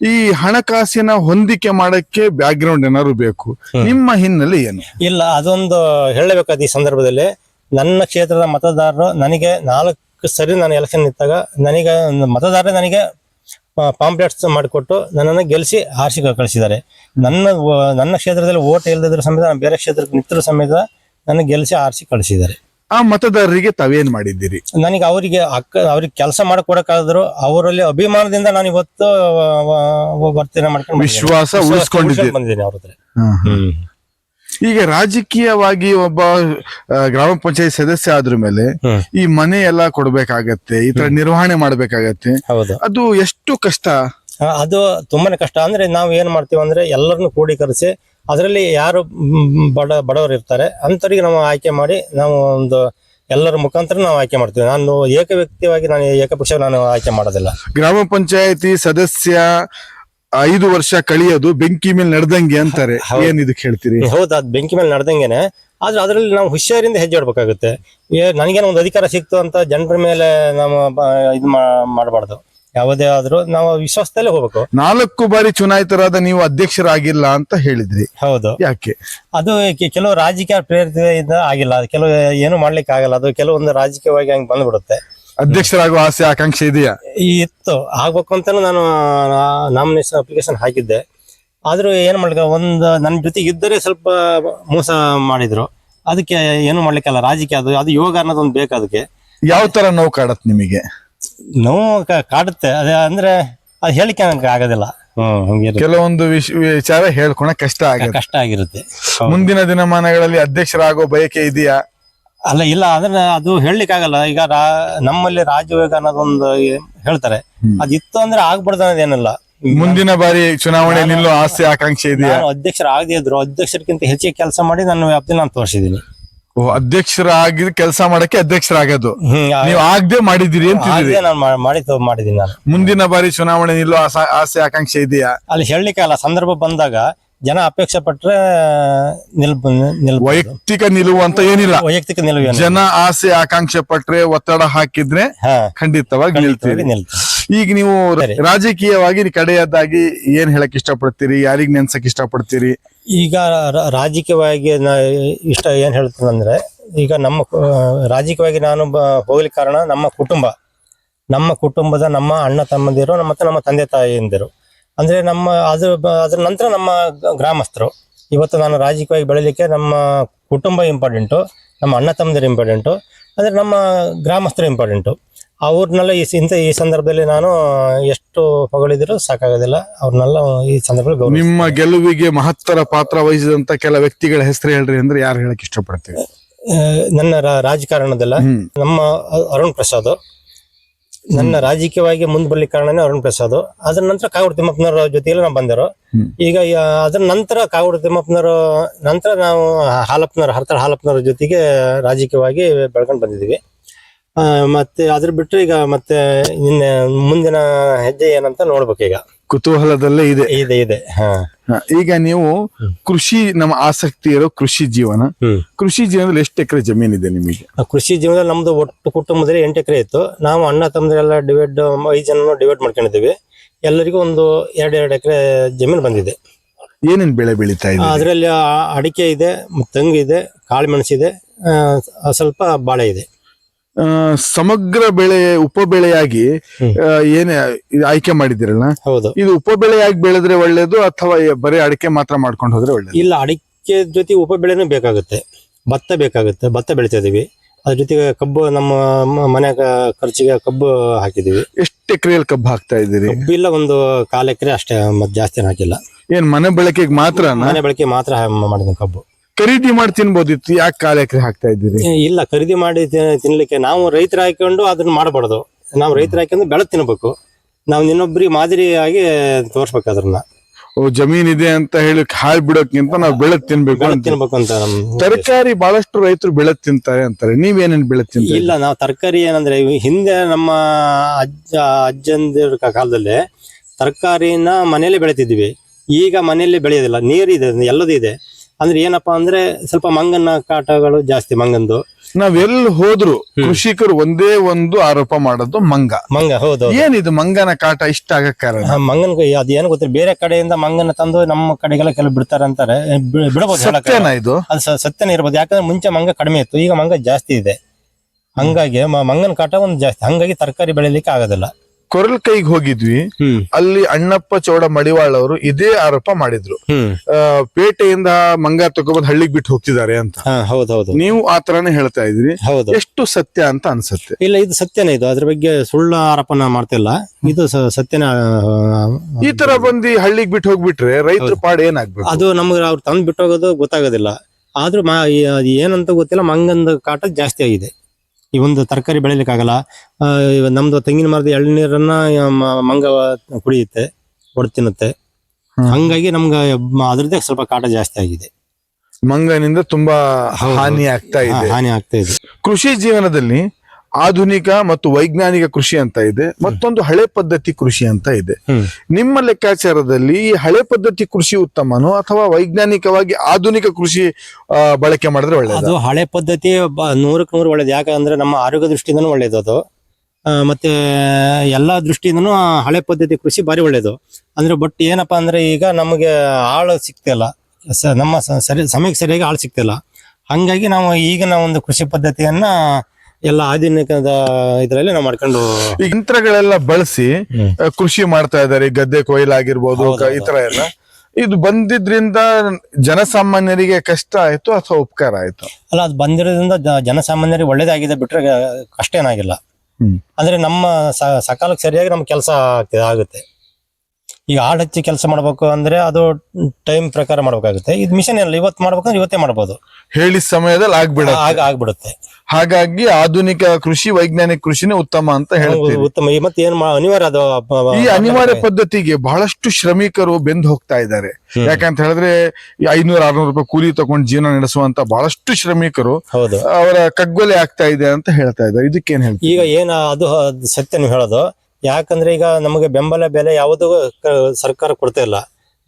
ಈ ಹಣಕಾಸಿನ ಹೊಂದಿಕೆ ಮಾಡಕ್ಕೆ ಬ್ಯಾಕ್ ಗ್ರೌಂಡ್ ಏನಾದ್ರು ಬೇಕು ನಿಮ್ಮ ಹಿನ್ನೆಲೆ ಏನು? ಇಲ್ಲ ಅದೊಂದು ಹೇಳಬೇಕಾದ ಈ ಸಂದರ್ಭದಲ್ಲಿ ನನ್ನ ಕ್ಷೇತ್ರದ ಮತದಾರರು ನನಗೆ ನಾಲ್ಕು ಸರಿ ನಾನು ಎಲೆಕ್ಷನ್ ನಿಂತಾಗ ನನಗೆ ಮತದಾರರೇ ನನಗೆ ಪಾಂಪ್ಲೆಟ್ಸ್ ಮಾಡಿಕೊಟ್ಟು ನನ್ನನ್ನು ಗೆಲ್ಲಿಸಿ ಆರಿಸಿ ಕಳಿಸಿದ್ದಾರೆ. ನನ್ನ ನನ್ನ ಕ್ಷೇತ್ರದಲ್ಲಿ ಓಟ್ ಇಲ್ಲದಿದ್ರು ಸಮೇತ ನಾನು ಬೇರೆ ಕ್ಷೇತ್ರಕ್ಕೆ ನಿಂತಿರೋ ಸಮೇತ ನನ್ನ ಗೆಲ್ಲಿಸಿ ಆರಿಸಿ ಕಳಿಸಿದ್ದಾರೆ. ಆ ಮತದಾರರಿಗೆ ತಾವೇನ್ ಮಾಡಿದ್ದೀರಿ? ನನಗೆ ಅವರಿಗೆ ಅಕ್ಕ ಅವ್ರಿಗೆ ಕೆಲಸ ಮಾಡಿಕೊಡಕ್ಕಾದ್ರು ಅವರಲ್ಲಿ ಅಭಿಮಾನದಿಂದ ನಾನು ಇವತ್ತು ವರ್ತನೆ ಮಾಡ್ಕೊಂಡು. ವಿಶ್ವಾಸ ಉಳಿಸ್ಕೊಂಡಿದ್ದೀನಿ. ಬಂದಿದ್ದೀನಿ ಅವ್ರ ಹತ್ರ. ಹ್ಮ್. ಈಗ ರಾಜಕೀಯವಾಗಿ ಒಬ್ಬ ಗ್ರಾಮ ಪಂಚಾಯತ್ ಸದಸ್ಯ ಆದ್ರ ಮೇಲೆ ಈ ಮನೆ ಎಲ್ಲ ಕೊಡ್ಬೇಕಾಗತ್ತೆ ಈ ತರ ನಿರ್ವಹಣೆ ಮಾಡ್ಬೇಕಾಗತ್ತೆ. ಹೌದು. ಅದು ಎಷ್ಟು ಕಷ್ಟ? ಅದು ತುಂಬಾನೇ ಕಷ್ಟ. ಅಂದ್ರೆ ನಾವು ಏನ್ ಮಾಡ್ತೀವಿ ಅಂದ್ರೆ ಎಲ್ಲರನ್ನು ಕರೆಸಿ ಅದರಲ್ಲಿ ಯಾರು ಬಡ ಬಡವರು ಇರ್ತಾರೆ ಅಂಥವ್ರಿಗೆ ನಾವು ಆಯ್ಕೆ ಮಾಡಿ ನಾವು ಒಂದು ಎಲ್ಲರ ಮುಖಾಂತರ ನಾವು ಆಯ್ಕೆ ಮಾಡ್ತೀವಿ. ನಾನು ಏಕ ವ್ಯಕ್ತಿಯಾಗಿ ನಾನು ಏಕಪಕ್ಷ ನಾನು ಆಯ್ಕೆ ಮಾಡೋದಿಲ್ಲ. ಗ್ರಾಮ ಪಂಚಾಯತಿ ಸದಸ್ಯ ಐದು ವರ್ಷ ಕಳಿಯೋದು ಬೆಂಕಿ ಮೇಲೆ ನಡೆದಂಗೆ ಅಂತಾರೆ. ಏನ್ ಇದಕ್ಕೆ ಹೇಳ್ತೀರಿ ಹೌದು ಅದು ಬೆಂಕಿ ಮೇಲೆ ನಡೆದಂಗೆನೆ. ಆದ್ರೆ ಅದರಲ್ಲಿ ನಾವು ಹುಷಾರಿಂದ ಹೆಜ್ಜೆ ಇಡ್ಬೇಕಾಗುತ್ತೆ. ನನಗೇನೋ ಒಂದು ಅಧಿಕಾರ ಸಿಕ್ತು ಅಂತ ಜನರ ಮೇಲೆ ನಾವು ಇದು ಮಾಡಬಾರ್ದು. ಯಾವುದೇ ಆದ್ರೂ ನಾವು ವಿಶ್ವಾಸದಲ್ಲೇ ಹೋಗ್ಬೇಕು. ನಾಲ್ಕು ಬಾರಿ ಚುನಾಯಿತರಾದ ನೀವು ಅಧ್ಯಕ್ಷರಾಗಿಲ್ಲ ಅಂತ ಹೇಳಿದ್ರಿ. ಹೌದು. ಯಾಕೆ? ಅದು ಕೆಲವು ರಾಜಕೀಯ ಪ್ರೇರಿತದಿಂದ ಆಗಿಲ್ಲ. ಕೆಲವು ಏನು ಮಾಡ್ಲಿಕ್ಕೆ ಆಗಲ್ಲ ಅದು ಕೆಲವೊಂದು ರಾಜಕೀಯವಾಗಿ ಹಂಗೆ ಬಂದ್ಬಿಡುತ್ತೆ. ಅಧ್ಯಕ್ಷರಾಗುವ ಆಸೆ ಆಕಾಂಕ್ಷೆ ಇದೆಯಾ? ಈ ಇತ್ತು. ಆಗ್ಬೇಕು ಅಂತ ನಾನು ನಾಮಿನೇಷನ್ ಅಪ್ಲಿಕೇಶನ್ ಹಾಕಿದ್ದೆ. ಆದ್ರೂ ಏನ್ ಮಾಡ್ಲಿಕ್ಕೆ ಒಂದು ನನ್ನ ಜೊತೆ ಇದ್ದರೆ ಸ್ವಲ್ಪ ಮೋಸ ಮಾಡಿದ್ರು. ಅದಕ್ಕೆ ಏನು ಮಾಡ್ಲಿಕ್ಕಲ್ಲ ರಾಜಕೀಯ ಅದು ಅದು ಯೋಗ ಅನ್ನೋದೊಂದು ಬೇಕು ಅದಕ್ಕೆ. ಯಾವ ತರ ನೋವು ಕಾಡತ್ ನಿಮಗೆ? ನೋವು ಕಾಡುತ್ತೆ. ಅದೇ ಅಂದ್ರೆ ಅದು ಹೇಳಿಕೆ ನನಗೆ ಆಗೋದಿಲ್ಲ. ಕೆಲವೊಂದು ವಿಷ- ವಿಚಾರ ಹೇಳ್ಕೊಳಕ್ ಕಷ್ಟ ಆಗ ಕಷ್ಟ ಆಗಿರುತ್ತೆ. ಮುಂದಿನ ದಿನಮಾನಗಳಲ್ಲಿ ಅಧ್ಯಕ್ಷರಾಗೋ ಬಯಕೆ ಇದೆಯಾ? ಅಲ್ಲ ಇಲ್ಲ ಅದನ್ನ ಅದು ಹೇಳಲಿಕ್ಕೆ ಆಗಲ್ಲ. ಈಗ ರಾ- ನಮ್ಮಲ್ಲಿ ವೇಗ ಅನ್ನೋದೊಂದು ಹೇಳ್ತಾರೆ. ಹೇಳ್ತಾರೆ ಇತ್ತು ಅಂದ್ರೆ ಆಗ್ಬಾರ್ದು ಅನ್ನೋದೇನಿಲ್ಲ ಮುಂದಿನ ಬಾರಿ ಚುನಾವಣೆ ನಿಲ್ಲೋ ಆಸೆ ಆಕಾಂಕ್ಷೆ ಇದೆಯಾ? ನಾನು ಅಧ್ಯಕ್ಷರ ಆಗದೇ ಇದ್ರು. ಅಧ್ಯಕ್ಷರಿಗಿಂತ ಹೆಚ್ಚಿಗೆ ಕೆಲಸ ಮಾಡಿ ನನ್ನ ವ್ಯಾಪ್ತಿ ನಾನು ತೋರಿಸಿದ್ದೀನಿ. ಓ ಅಧ್ಯಕ್ಷರಾಗಿ ಕೆಲಸ ಮಾಡಕ್ಕೆ ಅಧ್ಯಕ್ಷರಾಗೋದು. ಹ್ಮ್ ನೀವು ಆಗದೆ ಮಾಡಿದಿರಿ ಅಂತಿದ್ದೀರಿ ಆಗದೆ ನಾನು ಮಾ- ಮಾಡಿ ತೋ- ಮಾಡಿದ್ದೀನಿ ನಾನು. ಮುಂದಿನ ಬಾರಿ ಚುನಾವಣೆ ನಿಲ್ಲೋ ಆಸೆ ಆಕಾಂಕ್ಷೆ ಇದೆಯಾ? ಅಲ್ಲಿ ಹೇಳಲಿಕ್ಕೆ ಅಲ್ಲ ಸಂದರ್ಭ ಬಂದಾಗ ಜನ ಅಪೇಕ್ಷೆ ಪಟ್ರೆ ನಿಲ್ ನಿಲ್ ವೈಯಕ್ತಿಕ ನಿಲುವು ಅಂತ ಏನಿಲ್ಲ. ವೈಯಕ್ತಿಕ ನಿಲುವು ಜನ ಆಸೆ ಆಕಾಂಕ್ಷೆ ಪಟ್ರೆ ಒತ್ತಡ ಹಾಕಿದ್ರೆ ಹಾ. ಖಂಡಿತವಾಗಿ ನಿಲ್ತೀರಿ. ಈಗ ನೀವು ಸರಿ. ರಾಜಕೀಯವಾಗಿ ಕಡೆಯದಾಗಿ ಏನ್ ಹೇಳಕ್ ಇಷ್ಟಪಡ್ತೀರಿ? ಯಾರಿಗ್ ನೆನ್ಸಕ್ ಇಷ್ಟಪಡ್ತೀರಿ? ಈಗ ರ- ರಾಜಕೀಯವಾಗಿ ನಾ ಇಷ್ಟ ಏನ್ ಹೇಳ್ತೀನಂದ್ರೆ ಈಗ ನಮ್ಮ ಕು- ರಾಜಕೀಯವಾಗಿ ನಾನು ಬ- ಹೋಗ್ಲಿಕ್ಕೆ ಕಾರಣ ನಮ್ಮ ಕುಟುಂಬ. ನಮ್ಮ ಕುಟುಂಬದ ನಮ್ಮ ಅಣ್ಣ ತಮ್ಮಂದಿರು ನಮ್ಮ- ಮತ್ತೆ ನಮ್ಮ ತಂದೆ ತಾಯಿಯಂದಿರು. ಅಂದ್ರೆ ನಮ್ಮ ಅದು ಬ- ಅದ್ರ ನಂತರ ನಮ್ಮ ಗ್ರಾಮಸ್ಥರು. ಇವತ್ತು ನಾನು ರಾಜಕೀಯವಾಗಿ ಬೆಳಿಲಿಕ್ಕೆ ನಮ್ಮ ಕುಟುಂಬ ಇಂಪಾರ್ಟೆಂಟು ನಮ್ಮ ಅಣ್ಣ ತಮ್ಮಂದಿರು ಇಂಪಾರ್ಟೆಂಟು ಅಂದ್ರೆ ನಮ್ಮ ಗ್ರಾಮಸ್ಥರು ಇಂಪಾರ್ಟೆಂಟು ಅವ್ರನ್ನೆಲ್ಲ ಈ ಇಂಥ ಈ ಸಂದರ್ಭದಲ್ಲಿ ನಾನು ಎಷ್ಟು ಹೊಗಳಿದ್ರು ಸಾಕಾಗೋದಿಲ್ಲ. ಅವ್ರನ್ನೆಲ್ಲ ಈ ಸಂದರ್ಭದಲ್ಲಿ ನಿಮ್ಮ ಗೆಲುವಿಗೆ ಮಹತ್ತರ ಪಾತ್ರ ವಹಿಸಿದಂತ ಕೆಲ ವ್ಯಕ್ತಿಗಳ ಹೆಸರು ಹೇಳ್ರಿ ಅಂದ್ರೆ ಯಾರು ಹೇಳಕ್ ಇಷ್ಟಪಡ್ತೀವಿ ನನ್ನ ರಾಜಕಾರಣದಲ್ಲ. ನಮ್ಮ ಅರುಣ್ ಪ್ರಸಾದ್. ನನ್ನ ರಾಜಕೀಯವಾಗಿ ಮುಂದೆ ಬರ್ಲಿಕ್ಕೆ ಕಾರಣನೇ ಅರುಣ್ ಪ್ರಸಾದ್. ಅದ್ರ ನಂತರ ಕಾಗೋಡು ತಿಮ್ಮಪ್ಪನವರ ಜೊತೆಯಲ್ಲಿ ನಾವು ಬಂದರು. ಈಗ ಅದ್ರ ನಂತರ ಕಾಗೋಡು ತಿಮ್ಮಪ್ಪನವರ ನಂತರ ನಾವು ಹಾಲಪ್ಪನವರ ಹರತರ ಹಾಲಪ್ಪನವರ ಜೊತೆಗೆ ರಾಜಕೀಯವಾಗಿ ಬೆಳ್ಕೊಂಡು ಬಂದಿದ್ದೀವಿ ಆ, ಮತ್ತೆ ಅದ್ರ ಬಿಟ್ಟರೆ ಈಗ ಮತ್ತೆ ನಿನ್ನೆ ಮುಂದಿನ ಹೆಜ್ಜೆ ಏನಂತ ನೋಡ್ಬೇಕು ಈಗ. ಕುತೂಹಲದಲ್ಲೇ ಇದೆ. ಇದೆ ಇದೆ. ಈಗ ನೀವು ಕೃಷಿ ನಮ್ಮ ಆಸಕ್ತಿ ಇರೋ ಕೃಷಿ ಜೀವನ. ಕೃಷಿ ಜೀವನದಲ್ಲಿ ಎಷ್ಟು ಎಕರೆ ಜಮೀನು ಇದೆ ನಿಮಗೆ? ಕೃಷಿ ಜೀವನದಲ್ಲಿ ನಮ್ದು ಒಟ್ಟು ಕುಟುಂಬದಲ್ಲಿ ಎಂಟು ಎಕರೆ ಇತ್ತು. ನಾವು ಅಣ್ಣ ತಮ್ಮದೆಲ್ಲ ಡಿವೈಡ್ ಐದು ಜನ ಡಿವೈಡ್ ಮಾಡ್ಕೊಂಡಿದ್ದೀವಿ. ಎಲ್ಲರಿಗೂ ಒಂದು ಎರಡು ಎರಡು ಎಕರೆ ಜಮೀನು ಬಂದಿದೆ. ಏನೇನು ಬೆಳೆ ಬೆಳೀತಾ ಇದೆ? ಅದರಲ್ಲಿ ಅಡಿಕೆ ಇದೆ ತಂಗಿ ಇದೆ ಕಾಳು ಮೆಣಸಿದೆ ಆ, ಸ್ವಲ್ಪ ಬಾಳೆ ಇದೆ. ಸಮಗ್ರ ಬೆಳೆ ಉಪ ಬೆಳೆಯಾಗಿ ಏನೇ ಆಯ್ಕೆ ಮಾಡಿದಿರಲ್ಲ ಹೌದು. ಇದು ಉಪ ಬೆಳೆಯಾಗಿ ಬೆಳೆದ್ರೆ ಒಳ್ಳೇದು ಅಥವಾ ಬರೀ ಅಡಿಕೆ ಮಾತ್ರ ಮಾಡ್ಕೊಂಡು ಹೋದ್ರೆ ಒಳ್ಳೇದು? ಇಲ್ಲ ಅಡಿಕೆ ಜೊತೆ ಉಪ ಬೆಳೆನೂ ಬೇಕಾಗುತ್ತೆ. ಭತ್ತ ಬೇಕಾಗುತ್ತೆ ಭತ್ತ ಬೆಳಿತಾ ಇದೀವಿ. ಅದ್ರ ಜೊತೆಗೆ ಕಬ್ಬು ನಮ್ಮ ಮನೆ ಖರ್ಚಿಗೆ ಕಬ್ಬು ಹಾಕಿದೀವಿ. ಎಷ್ಟು ಎಕರೆಯಲ್ಲಿ ಕಬ್ಬು ಹಾಕ್ತಾ ಇದ್ದೀರಿ? ಇಲ್ಲ ಒಂದು ಕಾಲ ಎಕರೆ ಅಷ್ಟೇ ಮತ್ತೆ ಜಾಸ್ತಿ ಹಾಕಿಲ್ಲ. ಏನ್ ಮನೆ ಬಳಕೆಗೆ ಮಾತ್ರ ಮನೆ ಬಳಕೆ ಮಾತ್ರ ಮಾಡಿದ್ವಿ ಕಬ್ಬು. ಖರೀದಿ ಮಾಡಿ ತಿನ್ಬೋದಿತ್ತು ಯಾಕೆ ಕಾಲ ಎಕರೆ ಹಾಕ್ತಾ ಇದ್ದೀರಿ? ಇಲ್ಲ ಖರೀದಿ ಮಾಡಿ ತಿನ್ಲಿಕ್ಕೆ ನಾವು ರೈತರ ಹಾಕೊಂಡು ಅದನ್ನ ಮಾಡಬಾರ್ದು. ನಾವು ರೈತರ ಹಾಕೊಂಡು ಬೆಳೆ ತಿನ್ಬೇಕು. ನಾವು ಇನ್ನೊಬ್ರಿಗೆ ಮಾದರಿಯಾಗಿ ತೋರ್ಸ್ಬೇಕು ಅದನ್ನ ಓ ಜಮೀನ್ ಇದೆ ಅಂತ ಹೇಳಿ ಹಾಳು ಬಿಡೋಕ್ಕಿಂತ ನಾವು ಬೆಳೆ ತಿನ್ಬೇಕು ಬೆಳೆ ಅಂತ ತಿನ್ಬೇಕು ಅಂತ ನಮ್ ತರಕಾರಿ ಬಹಳಷ್ಟು ರೈತರು ಬೆಳೆದ್ ತಿಂತಾರೆ ಅಂತಾರೆ. ನೀವೇನೇನ್ ಬೆಳೆದ್ ತಿಂತೀರಿ? ಇಲ್ಲ ನಾವು ತರಕಾರಿ ಏನಂದ್ರೆ ಇವ್ ಹಿಂದೆ ನಮ್ಮ ಅಜ್ಜ ಅಜ್ಜಂದಿರ ಕಾಲದಲ್ಲಿ ತರಕಾರಿನ ಮನೆಯಲ್ಲೇ ಬೆಳೆತಿದ್ವಿ. ಈಗ ಮನೆಯಲ್ಲಿ ಬೆಳೆಯೋದಿಲ್ಲ. ನೀರಿದೆ ಎಲ್ಲದೂ ಇದೆ. ಅಂದ್ರೆ ಏನಪ್ಪಾ ಅಂದ್ರೆ ಸ್ವಲ್ಪ ಮಂಗನ ಕಾಟಗಳು ಜಾಸ್ತಿ ಮಂಗಂದು. ನಾವ್ ಎಲ್ಲಿ ಹೋದ್ರು ಕೃಷಿಕರು ಒಂದೇ ಒಂದು ಆರೋಪ ಮಾಡೋದು ಮಂಗ. ಮಂಗ ಹೌದು ಏನಿದು ಮಂಗನ ಕಾಟ ಇಷ್ಟ ಆಗಕ್ ಕಾರಣ? ಮಂಗನ ಅದು ಏನು ಗೊತ್ತಿಲ್ಲ ಬೇರೆ ಕಡೆಯಿಂದ ಮಂಗನ ತಂದು ನಮ್ಮ ಕಡೆಗೆಲ್ಲ ಕೆಲವು ಬಿಡ್ತಾರೆ ಅಂತಾರೆ. ಬಿ- ಬಿಡಬಹುದು ಸತ್ಯನಾ ಇದು? ಅದು ಸ- ಸತ್ಯನೇ ಇರ್ಬೋದು. ಯಾಕಂದ್ರೆ ಮುಂಚೆ ಮಂಗ ಕಡಿಮೆ ಇತ್ತು ಈಗ ಮಂಗ ಜಾಸ್ತಿ ಇದೆ. ಹಂಗಾಗಿ ಮ- ಮಂಗನ ಕಾಟ ಒಂದು ಜಾಸ್ತಿ. ಹಂಗಾಗಿ ತರಕಾರಿ ಬೆಳಿಲಿಕ್ಕೆ ಆಗೋದಿಲ್ಲ. ಕೊರಲ್ ಕೈಗೆ ಹೋಗಿದ್ವಿ ಹ್ಮ್. ಅಲ್ಲಿ ಅಣ್ಣಪ್ಪ ಚೌಡ ಮಡಿವಾಳ್ ಅವರು ಇದೇ ಆರೋಪ ಮಾಡಿದ್ರು. ಪೇಟೆಯಿಂದ ಮಂಗ ತಗೊಬಂದ್ ಹಳ್ಳಿಗೆ ಬಿಟ್ಟು ಹೋಗ್ತಿದ್ದಾರೆ ಅಂತ. ಹೌದೌದು ಹೌದು ಹೌದು. ನೀವು ಆ ತರಾನೇ ಹೇಳ್ತಾ ಇದ್ರಿ. ಹೌದು. ಎಷ್ಟು ಸತ್ಯ ಅಂತ ಅನ್ಸುತ್ತೆ. ಇಲ್ಲ ಇದು ಸತ್ಯನೇ ಇದು. ಅದ್ರ ಬಗ್ಗೆ ಸುಳ್ಳು ಆರೋಪನ ಮಾಡ್ತಿಲ್ಲ. ಇದು ಸತ್ಯನೇ ಈ ತರ ಬಂದು ಹಳ್ಳಿಗೆ ಬಿಟ್ಟು ಹೋಗ್ಬಿಟ್ರೆ ರೈತರ ಪಾಡ್ ಏನಾಗ್ಬೇಕು? ಅದು ನಮ್ಗೆ ಅವ್ರು ತಂದು ಬಿಟ್ಟೋಗೋದು ಗೊತ್ತಾಗೋದಿಲ್ಲ. ಆದ್ರೂ ಏನಂತ ಗೊತ್ತಿಲ್ಲ ಮಂಗಂದ ಕಾಟ ಜಾಸ್ತಿ ಆಗಿದೆ. ಈ ಒಂದು ತರಕಾರಿ ಬೆಳಿಲಿಕ್ಕಾಗಲ್ಲ ನಮ್ದು ತೆಂಗಿನ ಮರದ ಎಳ್ನೀರನ್ನ ಮಂಗ ಕುಡಿಯುತ್ತೆ ಹೊಡ್ ತಿನ್ನುತ್ತೆ. ಹಂಗಾಗಿ ನಮ್ಗೆ ಅದ್ರದ್ದೇ ಸ್ವಲ್ಪ ಕಾಟ ಜಾಸ್ತಿ ಆಗಿದೆ. ಮಂಗನಿಂದ ತುಂಬಾ ಹಾನಿ ಆಗ್ತಾ ಇದೆ. ಹಾನಿ ಆಗ್ತಾ ಇದೆ. ಕೃಷಿ ಜೀವನದಲ್ಲಿ ಆಧುನಿಕ ಮತ್ತು ವೈಜ್ಞಾನಿಕ ಕೃಷಿ ಅಂತ ಇದೆ ಮತ್ತೊಂದು ಹಳೆ ಪದ್ಧತಿ ಕೃಷಿ ಅಂತ ಇದೆ. ನಿಮ್ಮ ಲೆಕ್ಕಾಚಾರದಲ್ಲಿ ಈ ಹಳೆ ಪದ್ಧತಿ ಕೃಷಿ ಉತ್ತಮನೋ ಅಥವಾ ವೈಜ್ಞಾನಿಕವಾಗಿ ಆಧುನಿಕ ಕೃಷಿ ಬಳಕೆ ಮಾಡಿದ್ರೆ ಒಳ್ಳೇದು? ಅದು ಹಳೆ ಪದ್ಧತಿ ಬ- ನೂರಕ್ಕೆ ನೂರು ಒಳ್ಳೇದು. ಯಾಕಂದ್ರೆ ನಮ್ಮ ಆರೋಗ್ಯ ದೃಷ್ಟಿಯಿಂದನೂ ಒಳ್ಳೇದು ಅದು. ಆ, ಮತ್ತೆ ಎಲ್ಲಾ ದೃಷ್ಟಿಯಿಂದನೂ ಹಳೆ ಪದ್ಧತಿ ಕೃಷಿ ಭಾರಿ ಒಳ್ಳೇದು. ಅಂದ್ರೆ ಬಟ್ ಏನಪ್ಪಾ ಅಂದ್ರೆ ಈಗ ನಮಗೆ ಆಳು ಸಿಗ್ತಿಲ್ಲ ಸ- ನಮ್ಮ ಸ- ಸರಿ ಸಮಯಕ್ಕೆ ಸರಿಯಾಗಿ ಆಳು ಸಿಗ್ತಿಲ್ಲ ಹಂಗಾಗಿ ನಾವು ಈಗಿನ ಒಂದು ಕೃಷಿ ಪದ್ಧತಿಯನ್ನ ಎಲ್ಲ ಆಧುನಿಕದ ಇದರಲ್ಲಿ ನಾವು ಮಾಡ್ಕೊಂಡು ಈ ಯಂತ್ರಗಳೆಲ್ಲ ಬಳಸಿ ಕೃಷಿ ಮಾಡ್ತಾ ಇದ್ದಾರೆ. ಗದ್ದೆ ಕೊಯ್ಲಾಗಿರ್ಬೋದು ಆಗಿರ್ಬೋದು ಕ- ಈ ತರ ಎಲ್ಲ. ಇದು ಬಂದಿದ್ರಿಂದ ಜನಸಾಮಾನ್ಯರಿಗೆ ಕಷ್ಟ ಆಯ್ತು ಅಥವಾ ಉಪಕಾರ ಆಯ್ತು? ಅಲ್ಲ ಅದು ಬಂದಿರೋದ್ರಿಂದ ಜ- ಜನಸಾಮಾನ್ಯರಿಗೆ ಒಳ್ಳೇದಾಗಿದೆ ಬಿಟ್ರೆ ಗ- ಕಷ್ಟ ಏನಾಗಿಲ್ಲ. ಅಂದ್ರೆ ನಮ್ಮ ಸ- ಸಕಾಲಕ್ಕೆ ಸರಿಯಾಗಿ ನಮ್ಮ ಕೆಲಸ ಆಗ್ತದೆ ಆಗುತ್ತೆ. ಈಗ ಆಳ್ ಹಚ್ಚಿ ಕೆಲಸ ಮಾಡ್ಬೇಕು ಅಂದ್ರೆ ಅದು ಟೈಮ್ ಪ್ರಕಾರ ಮಾಡ್ಬೇಕಾಗುತ್ತೆ. ಇದು ಮಿಷನ್ ಎಲ್ಲ ಇವತ್ತು ಮಾಡ್ಬೇಕಂದ್ರೆ ಇವತ್ತೇ ಮಾಡ್ಬೋದು. ಹೇಳಿದ ಸಮಯದಲ್ಲಿ ಆಗ್ಬಿಡ ಆಗ ಆಗ್ಬಿಡುತ್ತೆ. ಹಾಗಾಗಿ ಆಧುನಿಕ ಕೃಷಿ ವೈಜ್ಞಾನಿಕ ಕೃಷಿನೇ ಉತ್ತಮ ಅಂತ ಹೇಳ್ತೀವಿ ಉತ್ತಮ. ಈ ಮತ್ತೆ ಏನ್ ಮಾ- ಅನಿವಾರ್ಯ ಅದು ಬ- ಈ ಅನಿವಾರ್ಯ ಪದ್ಧತಿಗೆ ಬಹಳಷ್ಟು ಶ್ರಮಿಕರು ಬೆಂದು ಹೋಗ್ತಾ ಇದ್ದಾರೆ. ಯಾಕಂತ ಹೇಳಿದ್ರೆ ಈ ಐನೂರ ಆರ್ನೂರು ರೂಪಾಯಿ ಕೂಲಿ ತಗೊಂಡು ಜೀವನ ನಡೆಸುವಂತ ಬಹಳಷ್ಟು ಶ್ರಮಿಕರು ಹೌದು. ಅವರ ಕಗ್ಗೊಲೆ ಆಗ್ತಾ ಇದೆ ಅಂತ ಹೇಳ್ತಾ ಇದ್ದಾರೆ. ಇದಕ್ಕೇನ್ ಹೇಳ್ತೀವಿ ಈಗ ಏನ ಅದು ಅದು ಸತ್ಯ ನೀವು ಹೇಳೋದು. ಯಾಕಂದ್ರೆ ಈಗ ನಮಗೆ ಬೆಂಬಲ ಬೆಲೆ ಯಾವುದು ಸರ್ಕಾರ ಕೊಡ್ತಾ ಇಲ್ಲ.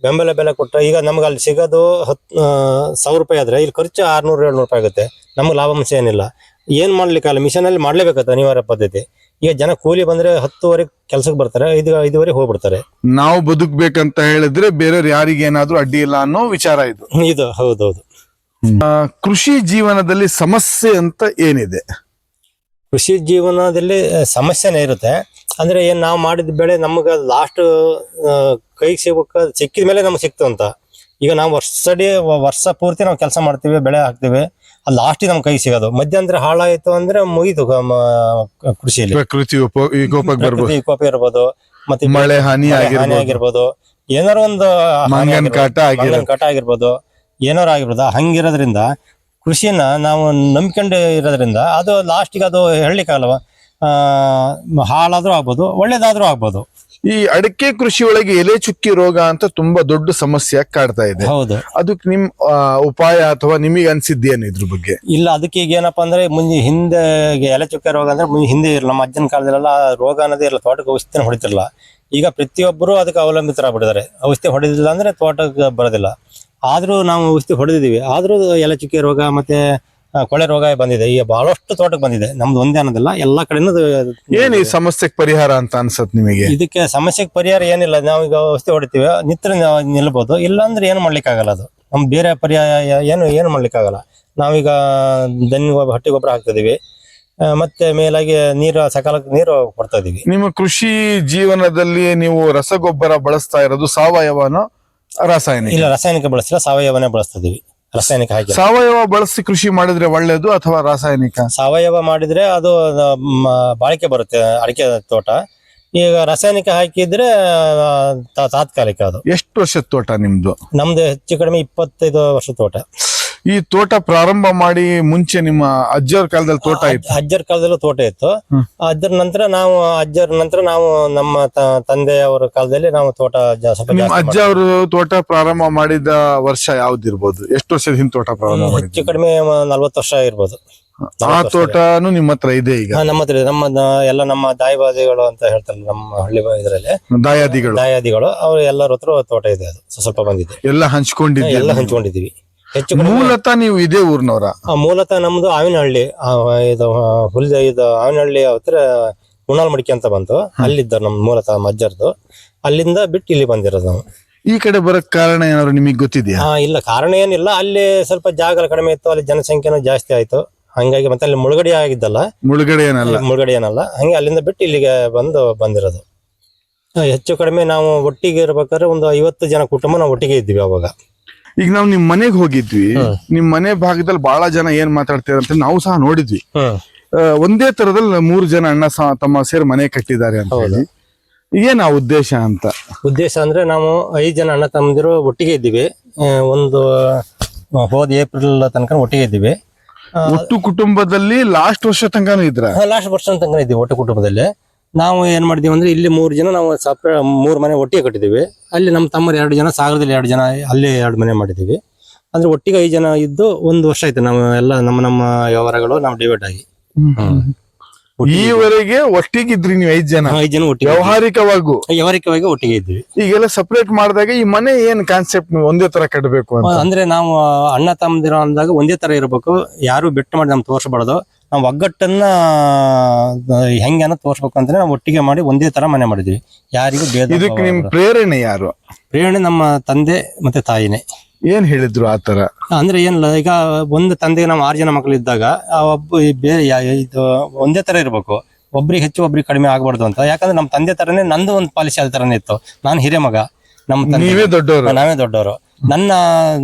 ಬೆಂಬಲ ಬೆಲೆ ಕೊಟ್ಟರೆ ಈಗ ನಮ್ಗೆ ಅಲ್ಲಿ ಸಿಗೋದು ಹತ್ ಸಾವಿರ ರೂಪಾಯಿ ಆದ್ರೆ ಇಲ್ಲಿ ಖರ್ಚು ಆರ್ನೂರು ಏಳ್ನೂರು ರೂಪಾಯಿ ಆಗುತ್ತೆ. ನಮ್ಗೆ ಲಾಭಾಂಶ ಏನಿಲ್ಲ. ಏನ್ ಮಾಡ್ಲಿಕ್ಕಲ್ಲ ಮಿಷನ್ ಅಲ್ಲಿ ಮಾಡ್ಲೇಬೇಕಾಗ್ತದೆ ಅನಿವಾರ್ಯ ಪದ್ಧತಿ. ಈಗ ಜನ ಕೂಲಿ ಬಂದ್ರೆ ಹತ್ತುವರೆ ಕೆಲ್ಸಕ್ಕೆ ಬರ್ತಾರೆ ಐದು ಐದುವರೆ ಹೋಗ್ಬಿಡ್ತಾರೆ. ನಾವು ಬದುಕ್ಬೇಕಂತ ಹೇಳಿದ್ರೆ ಬೇರೆಯವ್ರು ಯಾರಿಗೆ ಏನಾದ್ರೂ ಅಡ್ಡಿ ಇಲ್ಲ ಅನ್ನೋ ವಿಚಾರ ಇದು. ಇದು ಹೌದೌದು. ಆ, ಕೃಷಿ ಜೀವನದಲ್ಲಿ ಸಮಸ್ಯೆ ಅಂತ ಏನಿದೆ? ಕೃಷಿ ಜೀವನದಲ್ಲಿ ಸಮಸ್ಯೆನೇ ಇರುತ್ತೆ. ಅಂದ್ರೆ ಏನ್ ನಾವು ಮಾಡಿದ ಬೆಳೆ ನಮ್ಗೆ ಲಾಸ್ಟ್ ಕೈಗೆ ಸಿಗ್ಬೇಕು? ಸಿಕ್ಕಿದ ಮೇಲೆ ನಮ್ಗೆ ಸಿಕ್ತು ಅಂತ ಈಗ ನಾವು ವರ್ಷ ವರ್ಷ ಪೂರ್ತಿ ನಾವು ಕೆಲಸ ಮಾಡ್ತೀವಿ ಬೆಳೆ ಹಾಕ್ತಿವಿ. ಅದು ಲಾಸ್ಟ್ ನಮ್ ಕೈ ಸಿಗೋದು. ಮಧ್ಯಂತರ ಹಾಳಾಯ್ತು ಅಂದ್ರೆ ಮುಗೀತು ಕೃಷಿಯಲ್ಲಿ. ಪ್ರಕೃತಿ ವಿಕೋಪ ಇರ್ಬೋದು. ಮತ್ತೆ ಮಳೆ ಹಾನಿ ಹಾನಿ ಆಗಿರ್ಬೋದು. ಏನಾರ ಒಂದು. ಕಾಟ ಆಗಿರ್ಬೋದು. ಏನಾರ ಆಗಿರ್ಬೋದು. ಹಂಗಿರೋದ್ರಿಂದ ಕೃಷಿನ ನಾವು ನಂಬ್ಕೊಂಡು ಇರೋದ್ರಿಂದ ಅದು ಲಾಸ್ಟಿಗೆ ಅದು ಹೇಳಲಿಕ್ಕಾಗಲ್ವ? ಆ ಹಾಳಾದ್ರೂ ಆಗ್ಬೋದು ಒಳ್ಳೇದಾದ್ರೂ ಆಗ್ಬೋದು. ಈ ಅಡಿಕೆ ಕೃಷಿಯೊಳಗೆ ಒಳಗೆ ಎಲೆ ಚುಕ್ಕಿ ರೋಗ ಅಂತ ತುಂಬಾ ದೊಡ್ಡ ಸಮಸ್ಯೆ ಕಾಡ್ತಾ ಇದೆ. ಹೌದು. ಅದಕ್ಕೆ ನಿಮ್ ಆ, ಉಪಾಯ ಅಥವಾ ನಿಮಗೆ ಅನ್ಸಿದ್ದೇನು ಇದ್ರ ಬಗ್ಗೆ? ಇಲ್ಲ ಅದಕ್ಕೆ ಈಗ ಏನಪ್ಪಾ ಅಂದ್ರೆ ಮುಂದೆ ಹಿಂದೆ ಎಲೆ ಚುಕ್ಕೆ ರೋಗ ಅಂದ್ರೆ ಹಿಂದೆ ಇರಲ್ಲ ನಮ್ಮ ಅಜ್ಜನ ಕಾಲದಲ್ಲೆಲ್ಲ ಆ ರೋಗ ಅನ್ನೋದೇ ಇರಲ್ಲ ತೋಟಕ್ಕೆ ಔಷಧಿನ ಹೊಡಿತಿರಲ್ಲ ಈಗ ಪ್ರತಿಯೊಬ್ಬರು ಅದಕ್ಕೆ ಅವಲಂಬಿತರಾಗ್ಬಿಟ್ಟಿದ್ದಾರೆ ಔಷಧಿ ಹೊಡೆದಿಲ್ಲ ಅಂದ್ರೆ ತೋಟಕ್ಕೆ ಬರೋದಿಲ್ಲ. ಆದ್ರೂ ನಾವು ಔಷಧಿ ಹೊಡೆದಿದ್ದೀವಿ. ಆದ್ರೂ ಎಲೆ ಚುಕ್ಕೆ ರೋಗ ಮತ್ತೆ ಕೊಳೆ ರೋಗ ಬಂದಿದೆ. ಈಗ ಬಹಳಷ್ಟು ತೋಟಕ್ಕೆ ಬಂದಿದೆ. ನಮ್ದು ಒಂದೇ ಅನ್ನೋದಿಲ್ಲ ಎಲ್ಲಾ ಕಡೆನೂ ಏನು ಈ ಸಮಸ್ಯೆಗೆ ಪರಿಹಾರ ಅಂತ ಅನ್ಸತ್ ನಿಮಗೆ? ಇದಕ್ಕೆ ಸಮಸ್ಯೆಗೆ ಪರಿಹಾರ ಏನಿಲ್ಲ. ನಾವು ಈಗ ಔಷಧಿ ಹೊಡಿತೀವಿ. ನಿತ್ರ ನಾವು ನಿಲ್ಬೋದು. ಇಲ್ಲ ಅಂದ್ರೆ ಏನು ಮಾಡ್ಲಿಕ್ಕಾಗಲ್ಲ ಅದು. ನಮ್ ಬೇರೆ ಪರ್ಯಾಯ ಏನು ಏನು ಮಾಡ್ಲಿಕ್ಕಾಗಲ್ಲ. ನಾವೀಗ ದನಿ ಗೊಬ್ಬರ ಹಟ್ಟಿ ಗೊಬ್ಬರ ಹಾಕ್ತಿದೀವಿ. ಮತ್ತೆ ಮೇಲಾಗಿ ನೀರು ಸಕಾಲಕ್ಕೆ ನೀರು ಕೊಡ್ತಾ ಇದೀವಿ. ನಿಮ್ಮ ಕೃಷಿ ಜೀವನದಲ್ಲಿ ನೀವು ರಸಗೊಬ್ಬರ ಬಳಸ್ತಾ ಇರೋದು ಸಾವಯವನೋ ರಾಸಾಯನಿಕ? ಇಲ್ಲ ರಾಸಾಯನಿಕ ಬಳಸಿಲ್ಲ. ಸಾವಯವನೇ ಬಳಸ್ತಾ ಇದೀವಿ. ರಾಸಾಯನಿಕ ಹಾಕಿ ಸಾವಯವ ಬಳಸಿ ಕೃಷಿ ಮಾಡಿದ್ರೆ ಒಳ್ಳೇದು ಅಥವಾ ರಾಸಾಯನಿಕ? ಸಾವಯವ ಮಾಡಿದ್ರೆ ಅದು ಮ, ಬಾಳಿಕೆ ಬರುತ್ತೆ ಅಡಿಕೆ ತೋಟ. ಈಗ ರಾಸಾಯನಿಕ ಹಾಕಿದ್ರೆ ತಾ- ತಾತ್ಕಾಲಿಕ ಅದು. ಎಷ್ಟು ವರ್ಷದ ತೋಟ ನಿಮ್ದು? ನಮ್ದು ಹೆಚ್ಚು ಕಡಿಮೆ ಇಪ್ಪತ್ತೈದು ವರ್ಷ ತೋಟ. ಈ ತೋಟ ಪ್ರಾರಂಭ ಮಾಡಿ ಮುಂಚೆ ನಿಮ್ಮ ಅಜ್ಜರ ಕಾಲದಲ್ಲಿ ತೋಟ ಇತ್ತು? ಅಜ್ಜರ ಕಾಲದಲ್ಲೂ ತೋಟ ಇತ್ತು. ಅದ್ರ ನಂತರ ನಾವು ಅಜ್ಜರ ನಂತರ ನಾವು ನಮ್ಮ ತಂದೆಯವರ ಕಾಲದಲ್ಲಿ ನಾವು ತೋಟ ನಿಮ್ಮ ಅಜ್ಜ ಅವರು ತೋಟ ಪ್ರಾರಂಭ ಮಾಡಿದ ವರ್ಷ ಯಾವ್ದಿರ್ಬೋದು? ಎಷ್ಟು ವರ್ಷದ ಹಿಂದೆ ತೋಟ ಪ್ರಾರಂಭ ಮಾಡಿ ಹೆಚ್ಚು ಕಡಿಮೆ ನಲ್ವತ್ತು ವರ್ಷ ಇರ್ಬೋದು. ಆ ತೋಟನು ನಿಮ್ಮ ಹತ್ರ ಇದೆ ಈಗ? ನಮ್ಮ ಹತ್ರ ಇದೆ. ನಮ್ಮ ದ- ಎಲ್ಲ ನಮ್ಮ ದಾಯಿವಾದಿಗಳು ಅಂತ ಹೇಳ್ತಾರೆ ನಮ್ಮ ಹಳ್ಳಿ ಬ- ಇದ್ರಲ್ಲಿ. ದಾಯಾದಿಗಳು. ದಾಯಾದಿಗಳು. ಅವ್ರು ಎಲ್ಲರ ಹತ್ರ ತೋಟ ಇದೆ ಅದು. ಸ್ವಲ್ಪ ಸ್ವಲ್ಪ ಬಂದಿದೆ. ಎಲ್ಲ ಹಂಚ್ಕೊಂಡಿದ್ದೀವಿ ಎಲ್ಲ ಹಂಚ್ಕೊಂಡಿದೀವಿ ಹೆಚ್ಚು ಕಡಿಮೆ. ಮೂಲತಃ ನೀವು ಇದೇ ಊರ್ನವರ? ಆ, ಮೂಲತಃ ನಮ್ದು ಆವಿನಹಳ್ಳಿ ಆ, ಇದು ಆ, ಹುಲ್ದ ಇದು ಆವಿನಹಳ್ಳಿ ಹತ್ರ ಉಣಾಲ್ ಮಡಿಕೆ ಅಂತ ಬಂತು. ಅಲ್ಲಿದ್ದ ನಮ್ ಮೂಲತಃ ಮಜ್ಜರ್ದು. ಅಲ್ಲಿಂದ ಬಿಟ್ಟು ಇಲ್ಲಿ ಬಂದಿರೋದು ನಾವು. ಈ ಕಡೆ ಬರಕ್ ಕಾರಣ ಏನಾದ್ರು ನಿಮಗೆ ಗೊತ್ತಿದೆಯಾ? ಆ, ಇಲ್ಲ ಕಾರಣ ಏನಿಲ್ಲ. ಅಲ್ಲಿ ಸ್ವಲ್ಪ ಜಾಗ ಕಡಿಮೆ ಇತ್ತು ಅಲ್ಲಿ ಜನಸಂಖ್ಯೆನೂ ಜಾಸ್ತಿ ಆಯ್ತು. ಹಂಗಾಗಿ ಮತ್ತೆ ಅಲ್ಲಿ ಮುಳುಗಡೆ ಆಗಿದ್ದಲ್ಲ. ಮುಳುಗಡೆ ಏನಲ್ಲ? ಮುಳುಗಡೆ ಏನಲ್ಲ. ಹಂಗೆ ಅಲ್ಲಿಂದ ಬಿಟ್ಟು ಇಲ್ಲಿಗೆ ಬಂದು ಬಂದಿರೋದು. ಆ, ಹೆಚ್ಚು ಕಡಿಮೆ ನಾವು ಒಟ್ಟಿಗೆ ಇರ್ಬೇಕಾದ್ರೆ ಒಂದು ಐವತ್ತು ಜನ ಕುಟುಂಬ ನಾವು ಒಟ್ಟಿಗೆ ಇದ್ವಿ ಅವಾಗ. ಈಗ ನಾವು ನಿಮ್ ಮನೆಗ್ ಹೋಗಿದ್ವಿ ನಿಮ್ ಮನೆ ಭಾಗದಲ್ಲಿ ಬಹಳ ಜನ ಏನ್ ಮಾತಾಡ್ತಾರೆ ಅಂತ ನಾವು ಸಹ ನೋಡಿದ್ವಿ. ಒಂದೇ ತರದಲ್ಲಿ ಮೂರು ಜನ ಅಣ್ಣ ತಮ್ಮ ಸೇರಿ ಮನೆ ಕಟ್ಟಿದ್ದಾರೆ ಅಂತ ಹೇಳಿ. ಏನ್ ಆ ಉದ್ದೇಶ ಅಂತ? ಉದ್ದೇಶ ಅಂದ್ರೆ ನಾವು ಐದು ಜನ ಅಣ್ಣ ತಮ್ಮದಿರು ಒಟ್ಟಿಗೆ ಇದ್ದೀವಿ. ಒಂದು ಹೋದ ಏಪ್ರಿಲ್ ತನಕ ಒಟ್ಟಿಗೆ ಇದ್ದೀವಿ. ಒಟ್ಟು ಕುಟುಂಬದಲ್ಲಿ ಲಾಸ್ಟ್ ವರ್ಷ ತನಕ ಇದ್ರ? ಲಾಸ್ಟ್ ವರ್ಷ ತನಕ ಇದ್ದೀವಿ ಒಟ್ಟು ಕುಟುಂಬದಲ್ಲಿ. ನಾವು ಏನ್ ಮಾಡಿದೀವಿ ಅಂದ್ರೆ ಇಲ್ಲಿ ಮೂರು ಜನ ನಾವು ಸಪ್ರೇಟ್ ಮೂರು ಮನೆ ಒಟ್ಟಿಗೆ ಕಟ್ಟಿದೀವಿ ಅಲ್ಲಿ ನಮ್ಮ ತಮ್ಮರು ಎರಡು ಜನ ಸಾಗರದಲ್ಲಿ ಎರಡು ಜನ ಅಲ್ಲಿ ಎರಡು ಮನೆ ಮಾಡಿದೀವಿ ಅಂದ್ರೆ ಒಟ್ಟಿಗೆ ಐದು ಜನ ಇದ್ದು ಒಂದು ವರ್ಷ ಆಯ್ತು ನಾವು ಎಲ್ಲ ನಮ್ಮ ನಮ್ಮ ವ್ಯವಹಾರಗಳು ನಾವು ಡಿವೈಡ್ ಆಗಿ. ಈವರೆಗೆ ಒಟ್ಟಿಗಿದ್ರಿ ನೀವು ಐದ್ ಜನ? ಐದು ಜನ ಒಟ್ಟಿಗೆ ವ್ಯವಹಾರಿಕವಾಗೂ? ವ್ಯವಹಾರಿಕವಾಗಿ ಒಟ್ಟಿಗೆ ಇದ್ವಿ ಈಗೆಲ್ಲ ಸಪ್ರೇಟ್ ಮಾಡಿದಾಗ ಈ ಮನೆ ಏನ್ ಕಾನ್ಸೆಪ್ಟ್ ನೀವು ಒಂದೇ ತರ ಕಟ್ಟಬೇಕು ಅಂತ? ಅಂದ್ರೆ ನಾವು ಅಣ್ಣ ತಮ್ಮದಿರೋ ಅಂದಾಗ ಒಂದೇ ತರ ಇರಬೇಕು. ಯಾರು ಬೆಟ್ಟು ಮಾಡಿ ನಮ್ಗೆ ತೋರಿಸಬಾರ್ದು. ನಾವು ಒಗ್ಗಟ್ಟನ್ನ ಹೆಂಗನ ಹೆಂಗೆ ಅನ್ನೋ ತೋರ್ಸ್ಬೇಕು ಅಂದ್ರೆ ನಾವು ಒಟ್ಟಿಗೆ ಮಾಡಿ ಒಂದೇ ತರ ಮನೆ ಮಾಡಿದ್ವಿ. ಯಾರಿಗೂ ಭೇದ ಇದಕ್ಕೆ ಭಾವ ನಿಮ್ ಬರಲ್ಲ. ಪ್ರೇರಣೆ ಯಾರು? ಪ್ರೇರಣೆ ನಮ್ಮ ತಂದೆ ಮತ್ತೆ ತಾಯಿನೇ. ಏನ್ ಹೇಳಿದ್ರು ಆತರ ಅಂದ್ರೆ ಏನಿಲ್ಲ ಈಗ ಒಂದು ತಂದೆಗೆ ನಾವು ಆರು ಜನ ಮಕ್ಕಳು ಇದ್ದಾಗ ಆ ಒಬ್ಬ ಈ ಬೇರೆ ಯಾ- ಇದು ಒಂದೇ ತರ ಇರ್ಬೇಕು. ಒಬ್ರಿಗೆ ಹೆಚ್ಚು ಒಬ್ರಿಗೆ ಕಡಿಮೆ ಆಗ್ಬಾರ್ದು ಅಂತ. ಯಾಕಂದ್ರೆ ನಮ್ಮ ತಂದೆ ತರನೇ ನಂದು ಒಂದು ಪಾಲಿಸಿ ಅದ ತರನೇ ಇತ್ತು. ನಾನು ಹಿರಿಯ ಮಗ ನಮ್ಮ ತಂದೆ. ನೀವೇ ದೊಡ್ಡವರು. ನಾವೇ ದೊಡ್ಡವರು. ನನ್ನ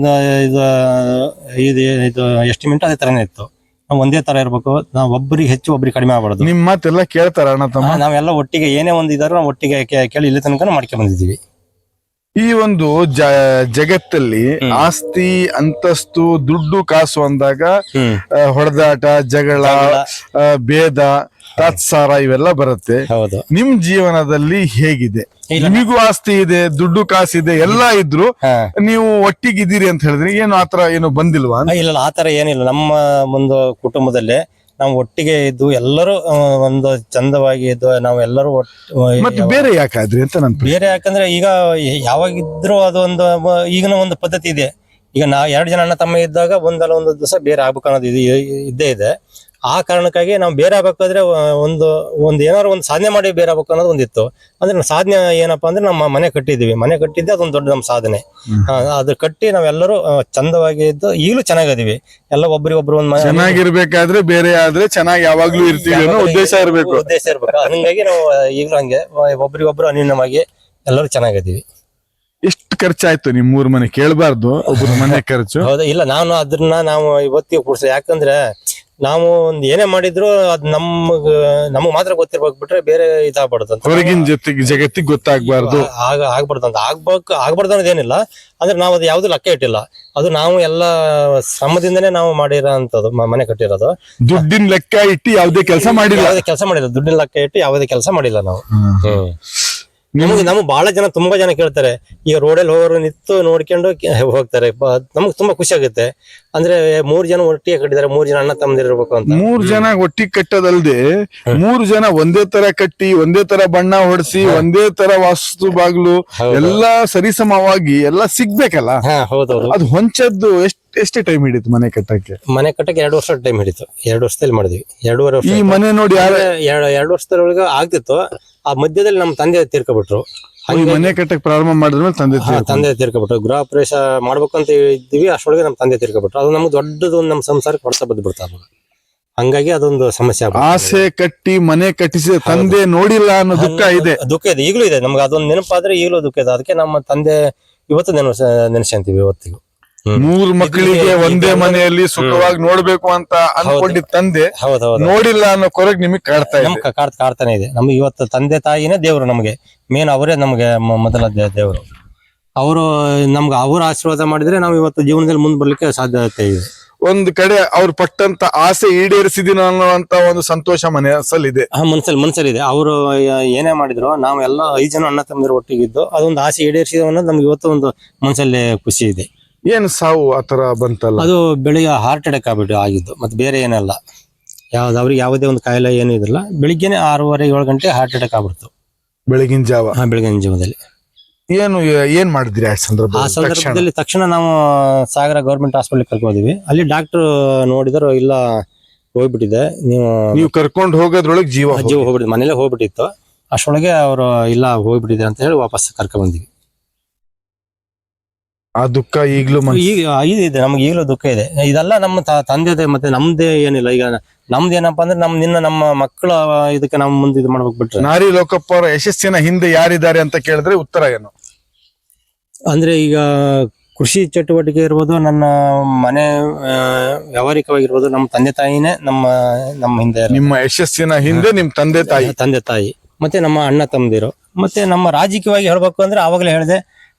ಆ, ಇದು ಇದು ಎಸ್ಟಿಮೇಟ್ ಅದೇ ತರನೇ ಇತ್ತು. ನಾವು ಒಂದೇ ತರ ಇರ್ಬೇಕು. ನಾವು ಒಬ್ಬರಿಗೆ ಹೆಚ್ಚು ಒಬ್ರಿಗೆ ಕಡಿಮೆ ಆಗ್ಬಾರ್ದು. ನಿಮ್ಮ ಮಾತೆಲ್ಲ ಕೇಳ್ತಾರ ಅಣ್ಣ ತಮ್ಮ? ಆ, ನಾವೆಲ್ಲ ಒಟ್ಟಿಗೆ ಏನೇ ಒಂದು ಇದಾರು ನಾವು ಒಟ್ಟಿಗೆ ಕೇ- ಕೇಳಿ ಇಲ್ಲಿ ತನಕ ಮಾಡ್ಕೊಂಡ್ ಬಂದಿದ್ದೀವಿ. ಈ ಒಂದು ಜ ಜಗತ್ತಲ್ಲಿ ಆಸ್ತಿ ಅಂತಸ್ತು ದುಡ್ಡು ಕಾಸು ಅಂದಾಗ ಹೊಡೆದಾಟ ಜಗಳ ಆ, ಭೇದ ತಾತ್ಸಾರ ಇವೆಲ್ಲ ಬರುತ್ತೆ. ಹೌದು. ನಿಮ್ ಜೀವನದಲ್ಲಿ ಹೇಗಿದೆ? ನಿಮಿಗೂ ಆಸ್ತಿ ಇದೆ ದುಡ್ಡು ಕಾಸಿದೆ ಎಲ್ಲ ಇದ್ರು ಹಾ. ನೀವು ಒಟ್ಟಿಗಿದ್ದೀರಿ ಅಂತ ಹೇಳಿದ್ರೆ ಏನು ಆತರ ಏನು ಬಂದಿಲ್ವಾ? ಇಲ್ಲ ಇಲ್ಲ, ಆ ತರ ಏನಿಲ್ಲ. ನಮ್ಮ ಒಂದು ಕುಟುಂಬದಲ್ಲಿ ನಾವು ಒಟ್ಟಿಗೆ ಇದ್ದು ಎಲ್ಲರೂ ಒಂದು ಚಂದವಾಗಿ ಇದ್ದು ನಾವು ಎಲ್ಲರೂ ಒಟ್ಟು ಮತ್ತೆ ಬೇರೆ ಯಾಕಾದ್ರಿ ಅಂತ ನಾನು ಬೇರೆ ಯಾಕಂದ್ರೆ ಈಗ ಯಾವಾಗಿದ್ರು ಅದು ಒಂದು ಈಗಿನ ಒಂದು ಪದ್ಧತಿ ಇದೆ. ಈಗ ನಾ ಎರಡು ಜನ ಅಣ್ಣ ತಮ್ಮ ಇದ್ದಾಗ ಒಂದಲ್ಲ ಒಂದು ದಿವಸ ಬೇರೆ ಆಗ್ಬೇಕು ಅನ್ನೋದು ಇದೆ ಇದೆ. ಆ ಕಾರಣಕ್ಕಾಗಿ ನಾವು ಬೇರೆ ಆಗ್ಬೇಕಾದ್ರೆ ಒಂದು ಒಂದು ಏನಾದ್ರು ಒಂದು ಸಾಧನೆ ಮಾಡಿ ಬೇರೆ ಆಗ್ಬೇಕು ಅನ್ನೋದು ಒಂದಿತ್ತು. ಅಂದ್ರೆ ಸಾಧನೆ ಏನಪ್ಪಾ ಅಂದ್ರೆ ನಮ್ಮ ಮನೆ ಕಟ್ಟಿದ್ದೀವಿ. ಮನೆ ಕಟ್ಟಿದ್ದೆ ಅದೊಂದು ದೊಡ್ಡ ನಮ್ಮ ಸಾಧನೆ. ಅದು ಕಟ್ಟಿ ನಾವೆಲ್ಲರೂ ಚಂದವಾಗಿ ಇದ್ದು ಈಗಲೂ ಚೆನ್ನಾಗಿದೀವಿ. ಎಲ್ಲ ಒಬ್ರಿಗೊಬ್ರು ಒಂದು ಚೆನ್ನಾಗಿರ್ಬೇಕಾದ್ರೆ ಬೇರೆ ಆದ್ರೆ ಚೆನ್ನಾಗಿ ಯಾವಾಗ್ಲೂ ಇರ್ತೀವಿ ಅನ್ನೋ ಉದ್ದೇಶ ಇರಬೇಕು. ಉದ್ದೇಶ ಇರ್ಬೇಕು. ಹಂಗಾಗಿ ನಾವು ಈಗಲೂ ಹಂಗೆ ಒಬ್ರಿಗೊಬ್ರು ಅನ್ಯೂನ್ಯವಾಗಿ ಎಲ್ಲರೂ ಚೆನ್ನಾಗಿದ್ದೀವಿ ಎಷ್ಟು ಖರ್ಚಾಯ್ತು ನಿಮ್ ಮೂರ್ ಮನೆ? ಕೇಳಬಾರ್ದು ಒಬ್ಬರ ಮನೆ ಖರ್ಚು. ಹೌದಾ ಇಲ್ಲ ನಾನು ಅದನ್ನ ನಾವು ಇವತ್ತಿಗೆ ಕೊಡ್ಸ. ಯಾಕಂದ್ರೆ ನಾವು ಒಂದ್ ಏನೇ ಮಾಡಿದ್ರು ಅದ್ ನಮ್ಗ ನಮಗ್ ಮಾತ್ರ ಗೊತ್ತಿರ್ಬೇಕು ಬಿಟ್ರೆ ಬೇರೆ ಇದಾಗ್ಬಾರ್ದು ಅಂತ. ಹೊರಗಿನ ಜೊತೆಗೆ ಜಗತ್ತಿಗೆ ಗೊತ್ತಾಗ್ಬಾರ್ದು. ಆಗ ಆಗ್ಬಾರ್ದು ಅಂತ. ಆಗ್ಬೇಕು ಆಗ್ಬಾರ್ದು ಅನ್ನೋದೇನಿಲ್ಲ. ಅಂದ್ರೆ ನಾವು ಅದು ಯಾವ್ದು ಲೆಕ್ಕ ಇಟ್ಟಿಲ್ಲ. ಅದು ನಾವು ಎಲ್ಲ ಶ್ರಮದಿಂದನೇ ನಾವು ಮಾಡಿರೋ ಅಂತದ್ದು ಮನೆ ಕಟ್ಟಿರೋದು. ದುಡ್ಡಿನ ಲೆಕ್ಕ ಇಟ್ಟು ಯಾವ್ದೇ ಕೆಲಸ ಮಾಡಿಲ್ಲ. ಯಾವ್ದೇ ಕೆಲಸ ಮಾಡಿಲ್ಲ. ದುಡ್ಡಿನ ಲೆಕ್ಕ ಇಟ್ಟು ಯಾವುದೇ ಕೆಲಸ ಮಾಡಿಲ್ಲ ನಾವು. ನಮಗೆ ನಮ್ಗೆ ಬಹಳ ಜನ ತುಂಬಾ ಜನ ಕೇಳ್ತಾರೆ. ಈಗ ರೋಡಲ್ಲಿ ಹೋಗೋರು ನಿಂತು ನೋಡ್ಕೊಂಡು ಕೆ- ಹೋಗ್ತಾರೆ. ಬ- ನಮ್ಗೆ ತುಂಬಾ ಖುಷಿ ಆಗುತ್ತೆ. ಅಂದ್ರೆ ಮೂರ್ ಜನ ಒಟ್ಟಿಗೆ ಕಟ್ಟಿದ್ದಾರೆ ಮೂರ್ ಜನ ಅಣ್ಣ ತಮ್ಮದಿರ್ಬೇಕು ಅಂತ. ಮೂರ್ ಜನ ಒಟ್ಟಿಗೆ ಕಟ್ಟೋದಲ್ದೆ ಮೂರ್ ಜನ ಒಂದೇ ತರ ಕಟ್ಟಿ ಒಂದೇ ತರ ಬಣ್ಣ ಹೊಡ್ಸಿ ಒಂದೇ ತರ ವಾಸ್ತು ಬಾಗ್ಲು. ಎಲ್ಲಾ ಸರಿಸಮವಾಗಿ ಎಲ್ಲಾ ಸಿಗ್ಬೇಕಲ್ಲ? ಹಾ ಹೌದೌದು ಅದು ಹೊಂಚದ್ದು ಎಷ್ಟ್ ಎಷ್ಟೇ ಟೈಮ್ ಹಿಡಿತು ಮನೆ ಕಟ್ಟಕ್ಕೆ? ಮನೆ ಕಟ್ಟಕ್ಕೆ ಎರಡು ವರ್ಷ ಟೈಮ್ ಹಿಡಿತು. ಎರಡು ವರ್ಷದಲ್ಲಿ ಮಾಡಿದ್ವಿ. ಎರಡೂವರೆ ವರ್ಷ ಈ ಮನೆ ನೋಡಿ ಯಾರ ಎರಡು ಎರಡು ವರ್ಷದೊಳಗೆ ಆಗ್ತಿತ್ತು. ಆ ಮಧ್ಯದಲ್ಲಿ ನಮ್ಮ ತಂದೆ ತೀರ್ಕೊಬಿಟ್ರು. ಈ ಮನೆ ಕಟ್ಟಕ್ ಪ್ರಾರಂಭ ಮಾಡಿದ್ಮೇಲೆ ತಂದೆ ಹಾ, ತಂದೆ ತೀರ್ಕೊಬಿಟ್ರು. ಗೃಹ ಪ್ರವೇಶ ಮಾಡ್ಬೇಕಂತ ಅಂತ ಇದ್ದೀವಿ ಅಷ್ಟೊಳಗೆ ನಮ್ಮ ತಂದೆ ತೀರ್ಕೊಬಿಟ್ರು. ಅದು ನಮ್ಗೆ ದೊಡ್ಡದು ನಮ್ಮ ಸಂಸಾರಕ್ಕೆ ಹೊಡೆತ ಬಂದು ಬಿಡ್ತಾರೆ ಹಂಗಾಗಿ ಅದೊಂದು ಸಮಸ್ಯೆ ಆಗ್ಬಿಡ್ತು. ಆಸೆ ಕಟ್ಟಿ ಮನೆ ಕಟ್ಟಿಸಿದ ತಂದೆ ನೋಡಿಲ್ಲ ಅನ್ನೋ ದುಃಖ ಇದೆ. ದುಃಖ ಇದೆ. ಈಗಲೂ ಇದೆ. ನಮ್ಗೆ ಅದೊಂದು ನೆನಪಾದ್ರೆ ಈಗಲೂ ದುಃಖ ಇದೆ. ಅದಕ್ಕೆ ನಮ್ಮ ತಂದೆ ಇವತ್ತು ನೆನಸ ನೆನೆಸ್ಕೊಂತೀವಿ ಇವತ್ತಿಗೂ. ಮೂರ್ ಮಕ್ಕಳಿಗೆ ಒಂದೇ ಮನೆಯಲ್ಲಿ ಸುಖವಾಗಿ ನೋಡ್ಬೇಕು ಅಂತ ಅನ್ಕೊಂಡಿದ್ ತಂದೆ ನೋಡಿಲ್ಲ ಅನ್ನೋ ಕೊರಗ್ ನಿಮಗ್ ಕಾಡ್ತಾ ನಮ್ ಕಾಡ್ತಾನೆ ಇದೆ. ನಮ್ಗೆ ಇವತ್ತು ತಂದೆ ತಾಯಿನೇ ದೇವ್ರು ನಮಗೆ. ಮೇನ್ ಅವರೇ ನಮಗೆ ಮ- ಮೊದಲ ದೇ- ದೇವರು. ಅವರು ನಮ್ಗೆ ಅವರ ಆಶೀರ್ವಾದ ಮಾಡಿದ್ರೆ ನಾವು ಇವತ್ತು ಜೀವನದಲ್ಲಿ ಮುಂದೆ ಬರ್ಲಿಕ್ಕೆ ಸಾಧ್ಯತೆ ಇದೆ. ಒಂದ್ ಕಡೆ ಅವ್ರು ಪಟ್ಟಂತ ಆಸೆ ಈಡೇರಿಸಿದಿನ ಅನ್ನುವಂತ ಒಂದು ಸಂತೋಷ ಮನಸ್ಸಲ್ಲಿದೆ. ಆ ಮನ್ಸಲ್ಲಿ ಮನ್ಸಲ್ಲಿ ಇದೆ ಅವರು ಏನೇ ಮಾಡಿದ್ರು ನಾವೆಲ್ಲ ಎಲ್ಲ ಐದು ಜನ ಅಣ್ಣ ತಮ್ಮದಿರು ಒಟ್ಟಿಗಿದ್ದು ಅದೊಂದು ಆಸೆ ಈಡೇರಿಸಿದ ಅನ್ನೋದು ನಮ್ಗೆ ಇವತ್ತು ಒಂದು ಮನ್ಸಲ್ಲಿ ಖುಷಿ ಇದೆ. ಏನ್ ಸಾವು ಆತರ ಬಂತಲ್ಲ? ಅದು ಬೆಳಿಗ್ಗೆ ಹಾರ್ಟ್ ಅಟ್ಯಾಕ್ ಆಗ್ಬಿಟ್ಟು ಆಗಿದ್ದು ಮತ್ತೆ ಬೇರೆ ಏನಲ್ಲ. ಯಾವ್ದು ಅವ್ರಿಗೆ ಯಾವುದೇ ಒಂದು ಕಾಯಿಲೆ ಏನು ಇದಿಲ್ಲ ಬೆಳಿಗ್ಗೆನೆ ಆರೂವರೆ ಏಳು ಗಂಟೆ ಹಾರ್ಟ್ ಅಟ್ಯಾಕ್ ಆಗ್ಬಿಡ್ತು. ಬೆಳಗಿನ ಜಾವ? ಹಾ ಬೆಳಗಿನ ಜೀವನದಲ್ಲಿ ಏನು ಏನ್ ಮಾಡಿದ್ರಿ ಆ ಸಂದರ್ಭ ಆ ಸಂದರ್ಭದಲ್ಲಿ ತಕ್ಷಣ ನಾವು ಸಾಗರ ಗೌರ್ಮೆಂಟ್ ಹಾಸ್ಪಿಟಲ್ ಕರ್ಕೊಂಡಿದ್ವಿ ಅಲ್ಲಿ ಡಾಕ್ಟರ್ ನೋಡಿದ್ರು ಇಲ್ಲ ಹೋಗ್ಬಿಟ್ಟಿದೆ. ನೀವು ನೀವು ಕರ್ಕೊಂಡ್ ಹೋಗೋದ್ರೊಳಗೆ ಜೀವ ಜೀವ ಹೋಗ್ಬಿಟ್ಟಿದೆ ಮನೇಲೆ ಹೋಗ್ಬಿಟ್ಟಿತ್ತು. ಅಷ್ಟೊಳಗೆ ಅವರು ಇಲ್ಲ ಹೋಗ್ಬಿಟ್ಟಿದೆ ಅಂತ ಹೇಳಿ ವಾಪಸ್ ಕರ್ಕೊಂಡ್ ಬಂದಿವಿ. ಆ ದುಃಖ ಈಗಲೂ ಈಗ ಇದೆ ನಮ್ಗೆ ಈಗಲೂ ದುಃಖ ಇದೆ. ಇದೆಲ್ಲ ನಮ್ಮ ತಂದೆ ತಂದೆದೇ ಮತ್ತೆ ನಮ್ದೇ ಏನಿಲ್ಲ. ಈಗ ನಮ್ದು ಏನಪ್ಪಾ ಅಂದ್ರೆ ನಮ್ ನಿನ್ನ ನಮ್ಮ ಮಕ್ಕಳ ಇದಕ್ಕೆ ನಾವು ಮುಂದೆ ಇದು ಮಾಡ್ಬೇಕು ಬಿಟ್ರೆ. ನಾರಿ ಲೋಕಪ್ಪ ಅವರ ಯಶಸ್ಸಿನ ಹಿಂದೆ ಯಾರಿದ್ದಾರೆ ಅಂತ ಕೇಳಿದ್ರೆ ಉತ್ತರ ಏನು? ಅಂದ್ರೆ ಈಗ ಕೃಷಿ ಚಟುವಟಿಕೆ ಇರ್ಬೋದು ನನ್ನ ಮನೆ ವ್ಯವಹಾರಿಕವಾಗಿರ್ಬೋದು ವ್ಯಾವಹಾರಿಕವಾಗಿರ್ಬೋದು ನಮ್ಮ ತಂದೆ ತಾಯಿನೇ ನಮ್ಮ ನಮ್ಮ ಹಿಂದೆ ನಿಮ್ಮ ಯಶಸ್ಸಿನ ಹಿಂದೆ ನಿಮ್ ತಂದೆ ತಾಯಿ. ತಂದೆ ತಾಯಿ. ಮತ್ತೆ ನಮ್ಮ ಅಣ್ಣ ತಮ್ಮದಿರು. ಮತ್ತೆ ನಮ್ಮ ರಾಜಕೀಯವಾಗಿ ಹೇಳ್ಬೇಕು ಅಂದ್ರೆ ಆವಾಗಲೇ ಹೇಳಿದೆ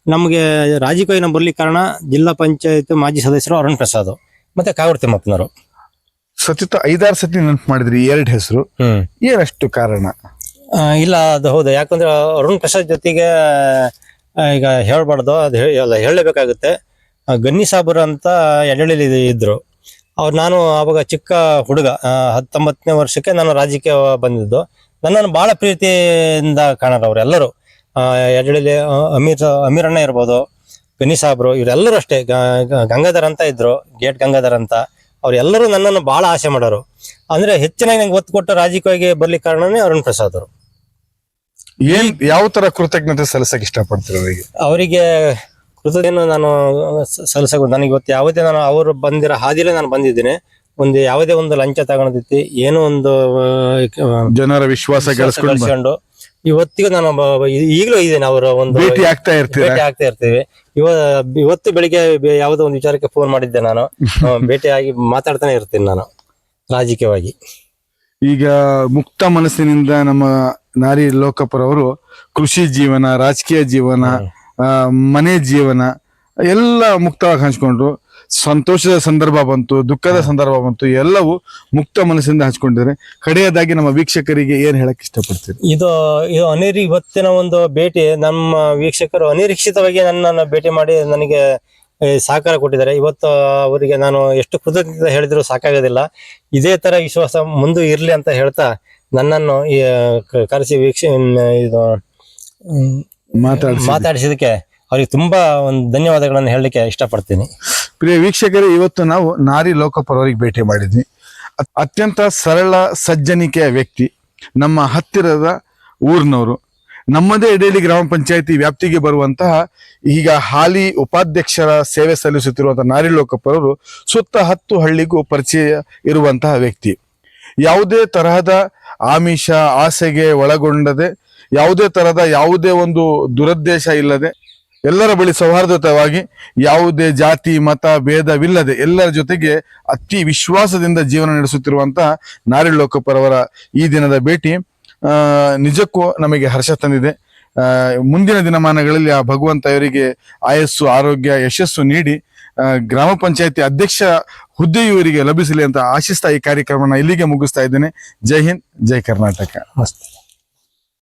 ನಮಗೆ ರಾಜಕೀಯ ಬರ್ಲಿಕ್ಕೆ ಕಾರಣ ಜಿಲ್ಲಾ ಪಂಚಾಯತ್ ಮಾಜಿ ಸದಸ್ಯರು ಅರುಣ್ ಪ್ರಸಾದ್ ಮತ್ತೆ ಕಾವೂರು ತಿಮ್ಮಪ್ಪನವರು ಸತಿತ ಐದಾರು ಸತಿ ನೆನಪು ಮಾಡಿದ್ರಿ ಎರಡು ಹೆಸರು. ಏನಷ್ಟು ಕಾರಣ? ಆ, ಇಲ್ಲ ಅದು ಹೌದು. ಯಾಕಂದ್ರೆ ಅರುಣ್ ಪ್ರಸಾದ್ ಜೊತೆಗೆ ಆ, ಈಗ ಹೇಳ್ಬಾರ್ದು ಅದು ಹೇಳಿ ಅಲ್ಲ ಹೇಳಲೇಬೇಕಾಗುತ್ತೆ. ಆ, ಗನ್ನಿ ಸಾಬರ್ ಅಂತ ಎಡಳಿಲಿ ಇದ್ರು. ಅವ್ರು ನಾನು ಅವಾಗ ಚಿಕ್ಕ ಹುಡುಗ ಆ, ಹತ್ತೊಂಬತ್ತನೇ ವರ್ಷಕ್ಕೆ ನಾನು ರಾಜಕೀಯ ಬಂದಿದ್ದು. ನನ್ನನ್ನು ಬಹಳ ಪ್ರೀತಿಯಿಂದ ಕಾಣೋರು ಅವರೆಲ್ಲರೂ. ಎಡಳಿಲಿ ಅಮೀರ್ ಅಮೀರ್ ಅಣ್ಣ ಇರ್ಬೋದು ಗನಿ ಸಾಬ್ರು ಇವರೆಲ್ಲರೂ ಅಷ್ಟೇ ಗಂಗಾಧರ್ ಅಂತ ಇದ್ರು ಗೇಟ್ ಗಂಗಾಧರ್ ಅಂತ ಅವರೆಲ್ಲರೂ ನನ್ನನ್ನು ಬಹಳ ಆಸೆ ಮಾಡೋರು. ಅಂದ್ರೆ ಹೆಚ್ಚಿನಾಗಿ ನಂಗೆ ಒತ್ತು ಕೊಟ್ಟು ರಾಜಕೀಯವಾಗಿ ಬರ್ಲಿಕ್ಕೆ ಕಾರಣನೇ ಅರುಣ್ ಪ್ರಸಾದ್ ಅವರು. ಏನ್ ಯಾವ ತರ ಕೃತಜ್ಞತೆ ಸಲ್ಲಿಸಕ್ ಇಷ್ಟಪಡ್ತೀರ ಅವರಿಗೆ? ಅವರಿಗೆ ಕೃತಜ್ಞ ನಾನು ಸಲ್ಲಿಸಕ್ ನನಗೆ ಇವತ್ತು ಯಾವುದೇ ನಾನು ಅವರು ಬಂದಿರೋ ಹಾದಿಲೇ ನಾನು ಬಂದಿದ್ದೀನಿ. ಒಂದು ಯಾವುದೇ ಒಂದು ಲಂಚ ತಗೊಳದೈತಿ ಏನೋ ಒಂದು ಜನರ ವಿಶ್ವಾಸ ಗಳಿಸ್ಕೊಂಡು ಇವತ್ತಿಗೂ ನಾನು ಈಗಲೂ ಇದ್ದೇನೆ ಅವರ ಒಂದು ಭೇಟಿ ಆಗ್ತಾ ಇರ್ತೀವಿ ಭೇಟಿ ಆಗ್ತಾ ಇರ್ತೀವಿ. ಇವ ಇವತ್ತು ಬೆಳಿಗ್ಗೆ ಯಾವುದೋ ಒಂದು ವಿಚಾರಕ್ಕೆ ಫೋನ್ ಮಾಡಿದ್ದೆ ನಾನು. ಭೇಟಿ ಭೇಟಿಯಾಗಿ ಮಾತಾಡ್ತಾನೆ ಇರ್ತೀನಿ ನಾನು ರಾಜಕೀಯವಾಗಿ. ಈಗ ಮುಕ್ತ ಮನಸ್ಸಿನಿಂದ ನಮ್ಮ ನಾರಿ ಲೋಕಪುರ ಅವರು ಕೃಷಿ ಜೀವನ ರಾಜಕೀಯ ಜೀವನ ಮನೆ ಜೀವನ ಎಲ್ಲ ಮುಕ್ತವಾಗಿ ಹಂಚ್ಕೊಂಡ್ರು. ಸಂತೋಷದ ಸಂದರ್ಭ ಬಂತು ದುಃಖದ ಸಂದರ್ಭ ಬಂತು ಎಲ್ಲವೂ ಮುಕ್ತ ಮನಸ್ಸಿಂದ ಹಂಚ್ಕೊಂಡಿದ್ದಾರೆ. ಕಡೆಯದಾಗಿ ನಮ್ಮ ವೀಕ್ಷಕರಿಗೆ ಏನ್ ಹೇಳಕ್ ಇಷ್ಟಪಡ್ತೀರಿ? ಇದು ಇದು ಅನಿರಿ ಇವತ್ತಿನ ಒಂದು ಭೇಟಿ ನಮ್ಮ ವೀಕ್ಷಕರು ಅನಿರೀಕ್ಷಿತವಾಗಿ ನನ್ನನ್ನು ಭೇಟಿ ಮಾಡಿ ನನಗೆ ಏ, ಸಹಕಾರ ಕೊಟ್ಟಿದ್ದಾರೆ. ಇವತ್ತು ಅವರಿಗೆ ನಾನು ಎಷ್ಟು ಕೃತಜ್ಞತೆ ಹೇಳಿದ್ರು ಸಾಕಾಗೋದಿಲ್ಲ. ಇದೇ ತರ ವಿಶ್ವಾಸ ಮುಂದೆ ಇರ್ಲಿ ಅಂತ ಹೇಳ್ತಾ ನನ್ನನ್ನು ಈ, ಕ- ಕರೆಸಿ ವೀಕ್ಷ ಇದು ಮಾತಾಡ್ಸಿ ಮಾತಾಡಿಸಿದಕ್ಕೆ ಅವ್ರಿಗೆ ತುಂಬಾ ಒಂದು ಧನ್ಯವಾದಗಳನ್ನು ಹೇಳಲಿಕ್ಕೆ ಇಷ್ಟಪಡ್ತೀನಿ. ಪ್ರಿಯ ವೀಕ್ಷಕರೇ, ಇವತ್ತು ನಾವು ನಾರಿ ಲೋಕಪರವರಿಗೆ ಭೇಟಿ ಮಾಡಿದ್ವಿ. ಅತ್ಯಂತ ಸರಳ, ಸಜ್ಜನಿಕೆಯ ವ್ಯಕ್ತಿ, ನಮ್ಮ ಹತ್ತಿರದ ಊರಿನವರು. ನಮ್ಮದೇ ಎಡೇಲಿ ಗ್ರಾಮ ಪಂಚಾಯತಿ ವ್ಯಾಪ್ತಿಗೆ ಬರುವಂತಹ ಈಗ ಹಾಲಿ ಉಪಾಧ್ಯಕ್ಷರ ಸೇವೆ ಸಲ್ಲಿಸುತ್ತಿರುವಂತಹ ನಾರಿ ಲೋಕಪರವರು ಸುತ್ತ ಹತ್ತು ಹಳ್ಳಿಗೂ ಪರಿಚಯ ಇರುವಂತಹ ವ್ಯಕ್ತಿ. ಯಾವುದೇ ತರಹದ ಆಮಿಷ, ಆಸೆಗೆ ಒಳಗೊಂಡದೆ, ಯಾವುದೇ ತರಹದ ಯಾವುದೇ ಒಂದು ದುರುದ್ದೇಶ ಇಲ್ಲದೆ ಎಲ್ಲರ ಬಳಿ ಸೌಹಾರ್ದಯುತವಾಗಿ ಯಾವುದೇ ಜಾತಿ, ಮತ, ಭೇದವಿಲ್ಲದೆ ಎಲ್ಲರ ಜೊತೆಗೆ ಅತಿ ವಿಶ್ವಾಸದಿಂದ ಜೀವನ ನಡೆಸುತ್ತಿರುವಂತಹ ನಾರಿ ಲೋಕಪರವರ ಈ ದಿನದ ಭೇಟಿ ನಿಜಕ್ಕೂ ನಮಗೆ ಹರ್ಷ ತಂದಿದೆ. ಮುಂದಿನ ದಿನಮಾನಗಳಲ್ಲಿ ಆ ಭಗವಂತ ಇವರಿಗೆ ಆಯಸ್ಸು, ಆರೋಗ್ಯ, ಯಶಸ್ಸು ನೀಡಿ ಗ್ರಾಮ ಪಂಚಾಯತಿ ಅಧ್ಯಕ್ಷ ಹುದ್ದೆಯು ಇವರಿಗೆ ಲಭಿಸಲಿ ಅಂತ ಆಶಿಸ್ತಾ ಈ ಕಾರ್ಯಕ್ರಮನ ಇಲ್ಲಿಗೆ ಮುಗಿಸ್ತಾ ಇದ್ದೇನೆ. ಜೈ ಹಿಂದ್, ಜೈ ಕರ್ನಾಟಕ. ಮಸ್ತ್